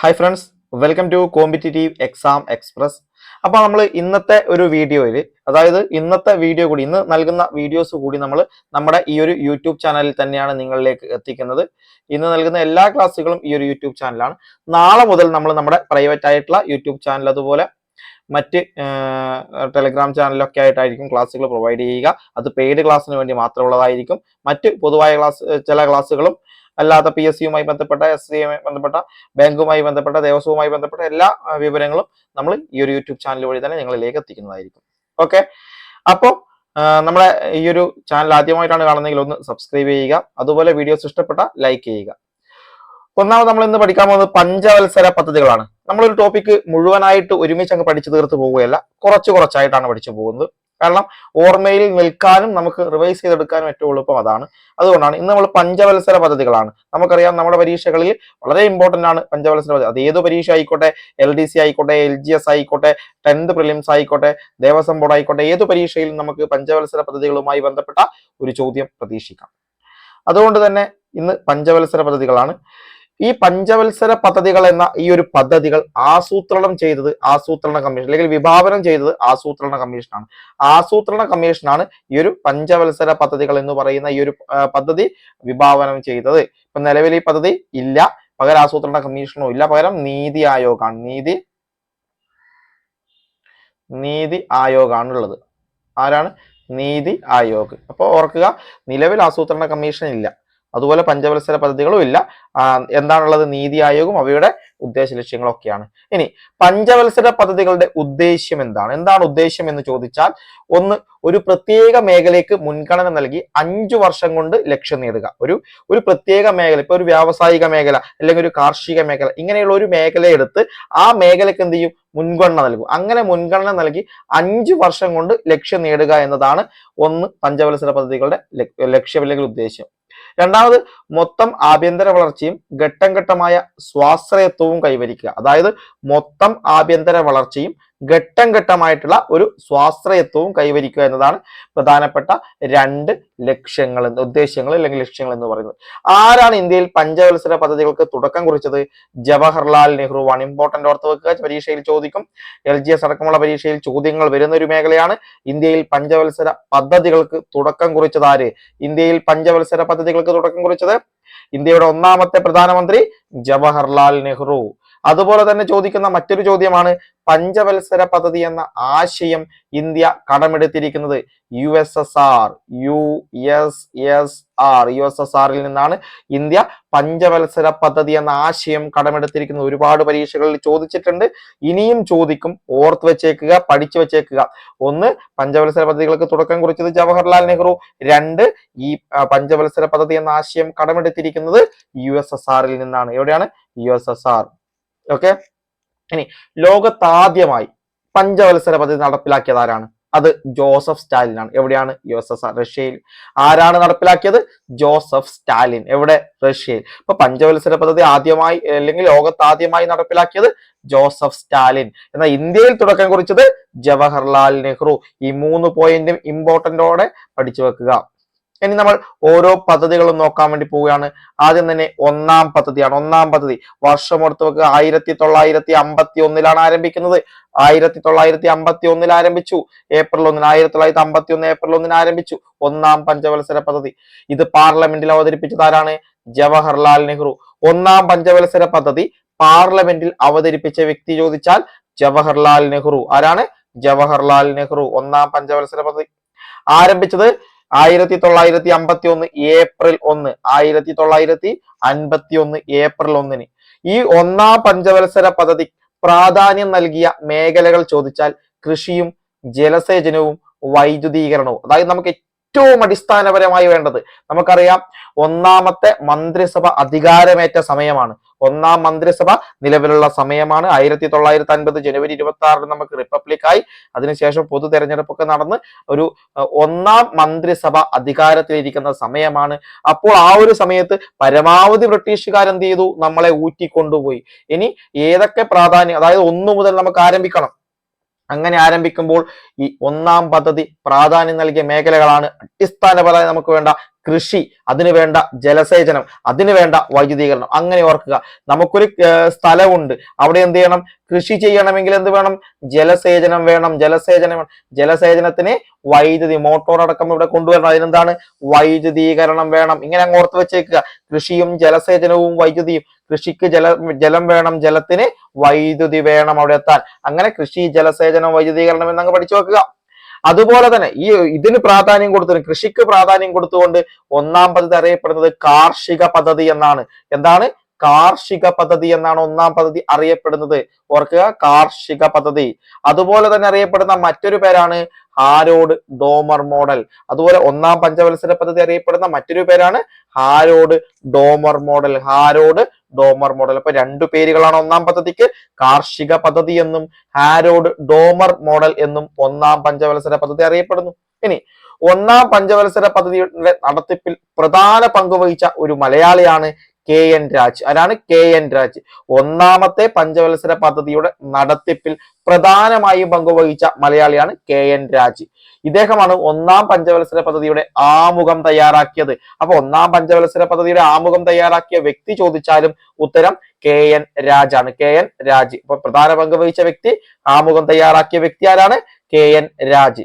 Hi friends welcome to competitive exam express അപ്പോൾ നമ്മൾ ഇന്നത്തെ ഒരു വീഡിയോയിൽ അതായത് ഇന്നത്തെ വീഡിയോ കൂടി ഇന്ന് നൽകുന്ന വീഡിയോസ് കൂടി നമ്മൾ നമ്മുടെ ഈ ഒരു യൂട്യൂബ് ചാനലിൽ തന്നെയാണ് നിങ്ങളിലേക്ക് എത്തിക്കുന്നത്. ഇന്ന് നൽകുന്ന എല്ലാ ക്ലാസ്സുകളും ഈ ഒരു യൂട്യൂബ് ചാനലാണ്. നാളെ മുതൽ നമ്മൾ നമ്മുടെ പ്രൈവറ്റ് ആയിട്ടുള്ള യൂട്യൂബ് ചാനൽ അതുപോലെ മറ്റ് ടെലിഗ്രാം ചാനലൊക്കെ ആയിട്ടായിരിക്കും ക്ലാസ്സുകൾ പ്രൊവൈഡ് ചെയ്യുക. അത് പെയ്ഡ് ക്ലാസ്സിന് വേണ്ടി മാത്രമുള്ളതായിരിക്കും. മറ്റ് പൊതുവായ ക്ലാസ് ചില ക്ലാസ്സുകളും അല്ലാത്ത പി എസ് സിയുമായി ബന്ധപ്പെട്ട എസ് സിയുമായി ബന്ധപ്പെട്ട ബാങ്കുമായി ബന്ധപ്പെട്ട ദേവസ്വവുമായി ബന്ധപ്പെട്ട എല്ലാ വിവരങ്ങളും നമ്മൾ ഈ ഒരു യൂട്യൂബ് ചാനൽ വഴി തന്നെ നിങ്ങളിലേക്ക് എത്തിക്കുന്നതായിരിക്കും. ഓക്കെ അപ്പോൾ നമ്മുടെ ഈ ഒരു ചാനൽ ആദ്യമായിട്ടാണ് കാണുന്നതെങ്കിൽ ഒന്ന് സബ്സ്ക്രൈബ് ചെയ്യുക. അതുപോലെ വീഡിയോസ് ഇഷ്ടപ്പെട്ട ലൈക്ക് ചെയ്യുക. ഒന്നാമത് നമ്മൾ ഇന്ന് പഠിക്കാൻ പോകുന്നത് പഞ്ചവത്സര പദ്ധതികളാണ്. നമ്മളൊരു ടോപ്പിക്ക് മുഴുവനായിട്ട് ഒരുമിച്ച് അങ്ങ് പഠിച്ചു തീർത്ത് പോവുകയല്ല. കുറച്ച് കുറച്ചായിട്ടാണ് പഠിച്ചു പോകുന്നത്. കാരണം ഓർമ്മയിൽ നിൽക്കാനും നമുക്ക് റിവൈസ് ചെയ്തെടുക്കാനും ഏറ്റവും എളുപ്പം അതാണ്. അതുകൊണ്ടാണ് ഇന്ന് നമ്മൾ പഞ്ചവത്സര പദ്ധതികളാണ്. നമുക്കറിയാം നമ്മുടെ പരീക്ഷകളിൽ വളരെ ഇമ്പോർട്ടന്റ് ആണ് പഞ്ചവത്സര പദ്ധതി. അത് ഏത് പരീക്ഷ ആയിക്കോട്ടെ എൽ ഡി സി ആയിക്കോട്ടെ എൽ ജി എസ് ആയിക്കോട്ടെ ടെൻത്ത് പ്രിലിംസ് ആയിക്കോട്ടെ ദേവസ്വം ബോർഡ് ആയിക്കോട്ടെ ഏത് പരീക്ഷയിലും നമുക്ക് പഞ്ചവത്സര പദ്ധതികളുമായി ബന്ധപ്പെട്ട ഒരു ചോദ്യം പ്രതീക്ഷിക്കാം. അതുകൊണ്ട് തന്നെ ഇന്ന് പഞ്ചവത്സര പദ്ധതികളാണ്. ഈ പഞ്ചവത്സര പദ്ധതികൾ എന്ന ഈ ഒരു പദ്ധതികൾ ആസൂത്രണം ചെയ്തത് ആസൂത്രണ കമ്മീഷൻ അല്ലെങ്കിൽ വിഭാവനം ചെയ്തത് ആസൂത്രണ കമ്മീഷനാണ്. ആസൂത്രണ കമ്മീഷനാണ് ഈ ഒരു പഞ്ചവത്സര പദ്ധതികൾ എന്ന് പറയുന്ന ഈ ഒരു പദ്ധതി വിഭാവനം ചെയ്തത്. ഇപ്പൊ നിലവിൽ ഈ പദ്ധതി ഇല്ല. പകരം ആസൂത്രണ കമ്മീഷനോ ഇല്ല. പകരം നീതി ആയോഗാണ്. നീതി നീതി ആയോഗാണ് ഉള്ളത് ആരാണ്? നീതി ആയോഗ്. അപ്പോൾ ഓർക്കുക നിലവിൽ ആസൂത്രണ കമ്മീഷൻ ഇല്ല. അതുപോലെ പഞ്ചവത്സര പദ്ധതികളും ഇല്ല. എന്താണുള്ളത്? നീതി ആയോഗും അവയുടെ ഉദ്ദേശ ലക്ഷ്യങ്ങളൊക്കെയാണ്. ഇനി പഞ്ചവത്സര പദ്ധതികളുടെ ഉദ്ദേശ്യം എന്താണ്? എന്താണ് ഉദ്ദേശ്യം എന്ന് ചോദിച്ചാൽ ഒന്ന് ഒരു പ്രത്യേക മേഖലയ്ക്ക് മുൻഗണന നൽകി അഞ്ചു വർഷം കൊണ്ട് ലക്ഷ്യം നേടുക. ഒരു ഒരു പ്രത്യേക മേഖല ഇപ്പൊ ഒരു വ്യാവസായിക മേഖല അല്ലെങ്കിൽ ഒരു കാർഷിക മേഖല ഇങ്ങനെയുള്ള ഒരു മേഖല എടുത്ത് ആ മേഖലയ്ക്ക് എന്ത് ചെയ്യും? മുൻഗണന നൽകും. അങ്ങനെ മുൻഗണന നൽകി അഞ്ചു വർഷം കൊണ്ട് ലക്ഷ്യം നേടുക എന്നതാണ് ഒന്ന് പഞ്ചവത്സര പദ്ധതികളുടെ ലക്ഷ്യം അല്ലെങ്കിൽ ഉദ്ദേശ്യം. രണ്ടാമത് മൊത്തം ആഭ്യന്തര വളർച്ചയും ഘട്ടം ഘട്ടമായ സ്വാശ്രയത്വവും കൈവരിക്കുക. അതായത് മൊത്തം ആഭ്യന്തര വളർച്ചയും ഘട്ടം ഘട്ടമായിട്ടുള്ള ഒരു സ്വാശ്രയത്വവും കൈവരിക്കുക എന്നതാണ് പ്രധാനപ്പെട്ട രണ്ട് ലക്ഷ്യങ്ങൾ എന്ന് ഉദ്ദേശ്യങ്ങൾ അല്ലെങ്കിൽ ലക്ഷ്യങ്ങൾ എന്ന് പറയുന്നത്. ആരാണ് ഇന്ത്യയിൽ പഞ്ചവത്സര പദ്ധതികൾക്ക് തുടക്കം കുറിച്ചത്? ജവഹർലാൽ നെഹ്റുവാണ് ഇമ്പോർട്ടന്റ് ഓർത്ത് വെക്കുക. പരീക്ഷയിൽ ചോദിക്കും. എൽ ജി എസ് അടക്കമുള്ള പരീക്ഷയിൽ ചോദ്യങ്ങൾ വരുന്ന ഒരു മേഖലയാണ്. ഇന്ത്യയിൽ പഞ്ചവത്സര പദ്ധതികൾക്ക് തുടക്കം കുറിച്ചത് ആര്? ഇന്ത്യയിൽ പഞ്ചവത്സര പദ്ധതികൾക്ക് തുടക്കം കുറിച്ചത്? ഇന്ത്യയുടെ ഒന്നാമത്തെ പ്രധാനമന്ത്രി ജവഹർലാൽ നെഹ്റു. അതുപോലെ തന്നെ ചോദിക്കുന്ന മറ്റൊരു ചോദ്യമാണ് പഞ്ചവത്സര പദ്ധതി എന്ന ആശയം India കടമെടുത്തിരിക്കുന്നത് U S S R U S S R U S S ആറിൽ നിന്നാണ് ഇന്ത്യ പഞ്ചവത്സര പദ്ധതി എന്ന ആശയം കടമെടുത്തിരിക്കുന്നത് ഒരുപാട് പരീക്ഷകളിൽ ചോദിച്ചിട്ടുണ്ട്. ഇനിയും ചോദിക്കും. ഓർത്ത് വെച്ചേക്കുക പഠിച്ചു വെച്ചേക്കുക. ഒന്ന് പഞ്ചവത്സര പദ്ധതികൾക്ക് തുടക്കം കുറിച്ചത് ജവഹർലാൽ നെഹ്റു. രണ്ട് ഈ പഞ്ചവത്സര പദ്ധതി എന്ന ആശയം കടമെടുത്തിരിക്കുന്നത് യു എസ് എസ് ആറിൽ നിന്നാണ്. എവിടെയാണ്? U S S R. Okay ഇനി ലോകത്താദ്യമായി പഞ്ചവത്സര പദ്ധതി നടപ്പിലാക്കിയത് ആരാണ് അത് ജോസഫ് സ്റ്റാലിനാണ്. എവിടെയാണ്? യു എസ് എസ് ആർ റഷ്യയിൽ. ആരാണ് നടപ്പിലാക്കിയത്? Joseph Stalin. എവിടെ? റഷ്യയിൽ. ഇപ്പൊ പഞ്ചവത്സര പദ്ധതി ആദ്യമായി അല്ലെങ്കിൽ ലോകത്ത് ആദ്യമായി നടപ്പിലാക്കിയത് ജോസഫ് സ്റ്റാലിൻ. എന്നാൽ ഇന്ത്യയിൽ തുടക്കം കുറിച്ചത് ജവഹർലാൽ നെഹ്റു. ഈ മൂന്ന് പോയിന്റും ഇമ്പോർട്ടന്റോടെ പഠിച്ചു വെക്കുക. ഇനി നമ്മൾ ഓരോ പദ്ധതികളും നോക്കാൻ വേണ്ടി പോവുകയാണ്. ആദ്യം തന്നെ ഒന്നാം പദ്ധതിയാണ്. ഒന്നാം പദ്ധതി. വർഷം ഓർത്ത് വെക്കുക ആയിരത്തി തൊള്ളായിരത്തി അമ്പത്തി ഒന്നിലാണ് ആരംഭിക്കുന്നത്. ആയിരത്തി തൊള്ളായിരത്തി അമ്പത്തി ഒന്നിൽ ആരംഭിച്ചു. ഏപ്രിൽ ഒന്നിന് ആയിരത്തി തൊള്ളായിരത്തി അമ്പത്തി ഒന്ന് ഏപ്രിൽ ഒന്നിന് ആരംഭിച്ചു. ഒന്നാം പഞ്ചവത്സര പദ്ധതി. ഇത് പാർലമെന്റിൽ അവതരിപ്പിച്ചത് ആരാണ്? ജവഹർലാൽ നെഹ്റു. ഒന്നാം പഞ്ചവത്സര പദ്ധതി പാർലമെന്റിൽ അവതരിപ്പിച്ച വ്യക്തി ചോദിച്ചാൽ ജവഹർലാൽ നെഹ്റു. ആരാണ്? ജവഹർലാൽ നെഹ്റു. ഒന്നാം പഞ്ചവത്സര പദ്ധതി. ആരംഭിച്ചത് ആയിരത്തി തൊള്ളായിരത്തി അമ്പത്തി ഒന്ന് ഏപ്രിൽ ഒന്ന് ആയിരത്തി തൊള്ളായിരത്തി അൻപത്തി ഒന്ന് ഏപ്രിൽ ഒന്നിന്. ഈ ഒന്നാം പഞ്ചവത്സര പദ്ധതി പ്രാധാന്യം നൽകിയ മേഖലകൾ ചോദിച്ചാൽ കൃഷിയും ജലസേചനവും വൈദ്യുതീകരണവും. അതായത് നമുക്ക് ഏറ്റവും അടിസ്ഥാനപരമായി വേണ്ടത് നമുക്കറിയാം ഒന്നാമത്തെ മന്ത്രിസഭ അധികാരമേറ്റ സമയമാണ്. ഒന്നാം മന്ത്രിസഭ നിലവിലുള്ള സമയമാണ്. ആയിരത്തി തൊള്ളായിരത്തി അൻപത് ജനുവരി ഇരുപത്തി ആറിന് നമുക്ക് റിപ്പബ്ലിക് ആയി അതിനുശേഷം പൊതു തെരഞ്ഞെടുപ്പൊക്കെ നടന്ന് ഒരു ഒന്നാം മന്ത്രിസഭ അധികാരത്തിലിരിക്കുന്ന സമയമാണ്. അപ്പോൾ ആ ഒരു സമയത്ത് പരമാവധി ബ്രിട്ടീഷുകാർ എന്ത് ചെയ്തു? നമ്മളെ ഊറ്റിക്കൊണ്ടുപോയി. ഇനി ഏതൊക്കെ പ്രാധാന്യം അതായത് ഒന്നു മുതൽ നമുക്ക് ആരംഭിക്കണം. അങ്ങനെ ആരംഭിക്കുമ്പോൾ ഈ ഒന്നാം പദ്ധതി പ്രാധാന്യം നൽകിയ മേഖലകളാണ്. അടിസ്ഥാനപരമായി നമുക്ക് വേണ്ട കൃഷി അതിനുവേണ്ട ജലസേചനം അതിനുവേണ്ട വൈദ്യുതീകരണം അങ്ങനെ ഓർക്കുക. നമുക്കൊരു സ്ഥലമുണ്ട്. അവിടെ എന്ത് ചെയ്യണം? കൃഷി ചെയ്യണമെങ്കിൽ എന്ത് വേണം? ജലസേചനം വേണം. ജലസേചനം. ജലസേചനത്തിന് വൈദ്യുതി മോട്ടോർ അടക്കം ഇവിടെ കൊണ്ടുവരണം. അതിനെന്താണ്? വൈദ്യുതീകരണം വേണം. ഇങ്ങനെ അങ്ങ് ഓർത്ത് വെച്ചേക്കുക. കൃഷിയും ജലസേചനവും വൈദ്യുതിയും. കൃഷിക്ക് ജല ജലം വേണം ജലത്തിന് വൈദ്യുതി വേണം അവിടെ എത്താൻ. അങ്ങനെ കൃഷി ജലസേചനം വൈദ്യുതീകരണം എന്നങ്ങ് പഠിച്ചു വെക്കുക. അതുപോലെ തന്നെ ഈ ഇതിന് പ്രാധാന്യം കൊടുത്തു കൃഷിക്ക് പ്രാധാന്യം കൊടുത്തുകൊണ്ട് ഒന്നാം പദ്ധതി അറിയപ്പെടുന്നത് കാർഷിക പദ്ധതി എന്നാണ്. എന്താണ്? കാർഷിക പദ്ധതി എന്നാണ് ഒന്നാം പദ്ധതി അറിയപ്പെടുന്നത്. ഓർക്കുക കാർഷിക പദ്ധതി. അതുപോലെ തന്നെ അറിയപ്പെടുന്ന മറ്റൊരു പേരാണ് ഹാരോഡ് ഡോമർ മോഡൽ. അതുപോലെ ഒന്നാം പഞ്ചവത്സര പദ്ധതി അറിയപ്പെടുന്ന മറ്റൊരു പേരാണ് Harrod Domar model. Harrod Domar model. അപ്പൊ രണ്ടു പേരുകളാണ് ഒന്നാം പദ്ധതിക്ക്. കാർഷിക പദ്ധതി എന്നും ഹാരോഡ് ഡോമർ മോഡൽ എന്നും ഒന്നാം പഞ്ചവത്സര പദ്ധതി അറിയപ്പെടുന്നു. ഇനി ഒന്നാം പഞ്ചവത്സര പദ്ധതിയുടെ നടത്തിപ്പിൽ പ്രധാന പങ്കുവഹിച്ച ഒരു മലയാളിയാണ് കെ എൻ രാജ്. ആരാണ് കെ എൻ രാജ്? ഒന്നാമത്തെ പഞ്ചവത്സര പദ്ധതിയുടെ നടത്തിപ്പിൽ പ്രധാനമായും പങ്കുവഹിച്ച മലയാളിയാണ് കെ എൻ രാജ്. ഇദ്ദേഹമാണ് ഒന്നാം പഞ്ചവത്സര പദ്ധതിയുടെ ആമുഖം തയ്യാറാക്കിയത്. അപ്പൊ ഒന്നാം പഞ്ചവത്സര പദ്ധതിയുടെ ആമുഖം തയ്യാറാക്കിയ വ്യക്തി ചോദിച്ചാലും ഉത്തരം K N രാജാണ്. K N Raj. ഇപ്പൊ പ്രധാന പങ്കുവഹിച്ച വ്യക്തി ആമുഖം തയ്യാറാക്കിയ വ്യക്തി ആരാണ്? K N Raj.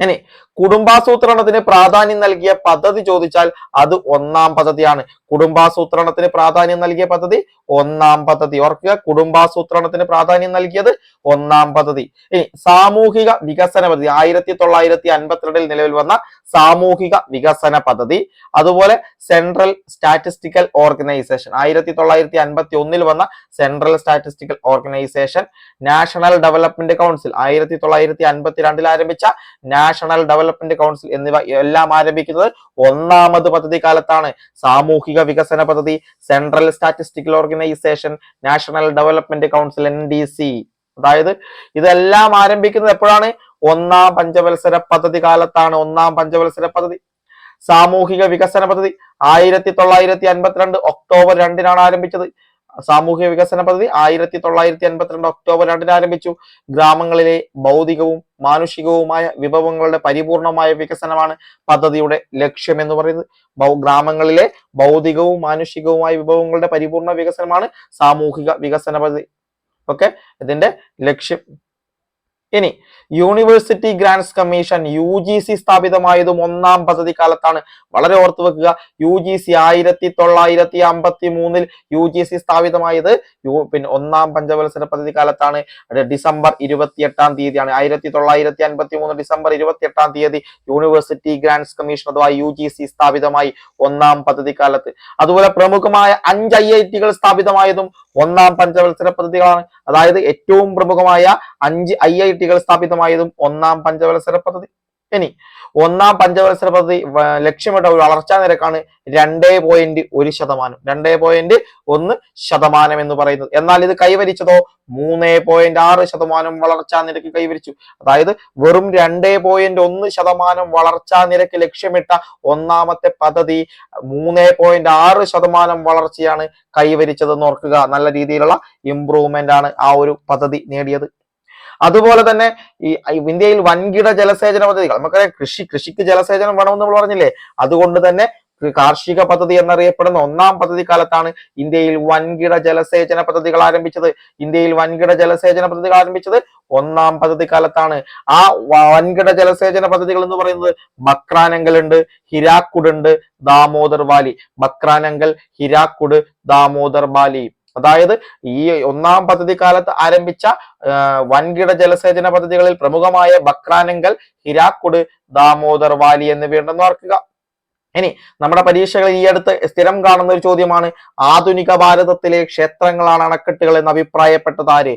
ഇനി കുടുംബാസൂത്രണത്തിന് പ്രാധാന്യം നൽകിയ പദ്ധതി ചോദിച്ചാൽ അത് ഒന്നാം പദ്ധതിയാണ്. കുടുംബാസൂത്രണത്തിന് പ്രാധാന്യം നൽകിയ പദ്ധതി ഒന്നാം പദ്ധതി. ഓർക്കുക കുടുംബാസൂത്രണത്തിന് പ്രാധാന്യം നൽകിയത് ഒന്നാം പദ്ധതി. ഇനി സാമൂഹിക വികസന പദ്ധതി. ആയിരത്തി തൊള്ളായിരത്തി അൻപത്തിരണ്ടിൽ നിലവിൽ വന്ന സാമൂഹിക വികസന പദ്ധതി. അതുപോലെ സെൻട്രൽ സ്റ്റാറ്റിസ്റ്റിക്കൽ ഓർഗനൈസേഷൻ. ആയിരത്തി തൊള്ളായിരത്തി അൻപത്തി ഒന്നിൽ വന്ന central statistical organisation national development council. ആയിരത്തി തൊള്ളായിരത്തി അൻപത്തിരണ്ടിൽ ആരംഭിച്ച നാഷണൽ ഡെവലപ്മെന്റ് കൗൺസിൽ എന്നിവ എല്ലാം ആരംഭിക്കുന്നത് ഒന്നാമത് പദ്ധതി കാലത്താണ് സാമൂഹിക വികസന പദ്ധതി central statistical organisation national development council N D C. അതായത് ഇതെല്ലാം ആരംഭിക്കുന്നത് എപ്പോഴാണ്? ഒന്നാം പഞ്ചവത്സര പദ്ധതി കാലത്താണ് ഒന്നാം പഞ്ചവത്സര പദ്ധതി. സാമൂഹിക വികസന പദ്ധതി ആയിരത്തി തൊള്ളായിരത്തി അൻപത്തിരണ്ട് ഒക്ടോബർ രണ്ടിനാണ് ആരംഭിച്ചത്. സാമൂഹിക വികസന പദ്ധതി ആയിരത്തി തൊള്ളായിരത്തി അൻപത്തിരണ്ട് ഒക്ടോബർ രണ്ടിന് ആരംഭിച്ചു. ഗ്രാമങ്ങളിലെ ഭൗതികവും മാനുഷികവുമായ വിഭവങ്ങളുടെ പരിപൂർണമായ വികസനമാണ് പദ്ധതിയുടെ ലക്ഷ്യം എന്ന് പറയുന്നത് ഗ്രാമങ്ങളിലെ ഭൗതികവും മാനുഷികവുമായ വിഭവങ്ങളുടെ പരിപൂർണ വികസനമാണ് സാമൂഹിക വികസന പദ്ധതി. ഓക്കെ? ഇതിന്റെ ലക്ഷ്യം ഇനി university grants commission U G C സ്ഥാപിതമായതും ഒന്നാം പദ്ധതി കാലത്താണ് വളരെ ഓർത്തു വെക്കുക യു ജി സി ആയിരത്തി തൊള്ളായിരത്തി അമ്പത്തി മൂന്നിൽ യു ജി സി സ്ഥാപിതമായത് യു പിന്നെ ഒന്നാം പഞ്ചവത്സര പദ്ധതി കാലത്താണ് ഡിസംബർ ഇരുപത്തി എട്ടാം തീയതിയാണ്. ആയിരത്തി തൊള്ളായിരത്തി അൻപത്തി മൂന്ന് ഡിസംബർ ഇരുപത്തി എട്ടാം തീയതി യൂണിവേഴ്സിറ്റി ഗ്രാന്റ്സ് കമ്മീഷൻ അഥവാ യു ജി സി സ്ഥാപിതമായി ഒന്നാം പദ്ധതി കാലത്ത് അതുപോലെ പ്രമുഖമായ അഞ്ച് ഐ ഐ ടികൾ സ്ഥാപിതമായതും ഒന്നാം പഞ്ചവത്സര പദ്ധതികളാണ്. അതായത് ഏറ്റവും പ്രമുഖമായ അഞ്ച് ഐ ഐ ടികൾ സ്ഥാപിതമായതും ഒന്നാം പഞ്ചവത്സര പദ്ധതി. ഇനി ഒന്നാം പഞ്ചവത്സര പദ്ധതി ലക്ഷ്യമിട്ട ഒരു വളർച്ചാ നിരക്കാണ് രണ്ടേ പോയിന്റ് ഒരു ശതമാനം. രണ്ടേ പോയിന്റ് ഒന്ന് ശതമാനം എന്ന് പറയുന്നത്. എന്നാൽ ഇത് കൈവരിച്ചതോ? മൂന്നേ പോയിന്റ് ആറ് ശതമാനം വളർച്ചാ നിരക്ക് കൈവരിച്ചു. അതായത് വെറും രണ്ടേ പോയിന്റ് ഒന്ന് ശതമാനം വളർച്ചാ നിരക്ക് ലക്ഷ്യമിട്ട ഒന്നാമത്തെ പദ്ധതി മൂന്നേ പോയിന്റ് ആറ് ശതമാനം വളർച്ചയാണ് കൈവരിച്ചതെന്ന് ഓർക്കുക. നല്ല രീതിയിലുള്ള ഇംപ്രൂവ്മെന്റ് ആണ് ആ ഒരു പദ്ധതി നേടിയത്. അതുപോലെ തന്നെ ഈ ഇന്ത്യയിൽ വൻകിട ജലസേചന പദ്ധതികൾ. നമുക്കറിയാം കൃഷി കൃഷിക്ക് ജലസേചനം വേണമെന്ന് നമ്മൾ പറഞ്ഞില്ലേ? അതുകൊണ്ട് തന്നെ കാർഷിക പദ്ധതി എന്നറിയപ്പെടുന്ന ഒന്നാം പദ്ധതി കാലത്താണ് ഇന്ത്യയിൽ വൻകിട ജലസേചന പദ്ധതികൾ ആരംഭിച്ചത്. ഇന്ത്യയിൽ വൻകിട ജലസേചന പദ്ധതികൾ ആരംഭിച്ചത് ഒന്നാം പദ്ധതി കാലത്താണ് ആ വൻകിട ജലസേചന പദ്ധതികൾ എന്ന് പറയുന്നത് ബക്രാനങ്കൽ ഉണ്ട് ഹിരാക്കുഡ് ഉണ്ട് ദാമോദർ വാലി. ബക്രാനങ്കൽ ഹിരാക്കുഡ് ദാമോദർ വാലി. അതായത് ഈ ഒന്നാം പദ്ധതി കാലത്ത് ആരംഭിച്ച വൻകിട ജലസേചന പദ്ധതികളിൽ പ്രമുഖമായ ബക്രാനങ്കൽ ഹിരാക്കുട് ദാമോദർ വാലി എന്നിവയുണ്ടെന്ന് ഓർക്കുക. ഇനി നമ്മുടെ പരീക്ഷകളിൽ ഈ അടുത്ത് സ്ഥിരം കാണുന്ന ഒരു ചോദ്യമാണ് ആധുനിക ഭാരതത്തിലെ ക്ഷേത്രങ്ങളാണ് അണക്കെട്ടുകൾ എന്ന് അഭിപ്രായപ്പെട്ടത് ആര്?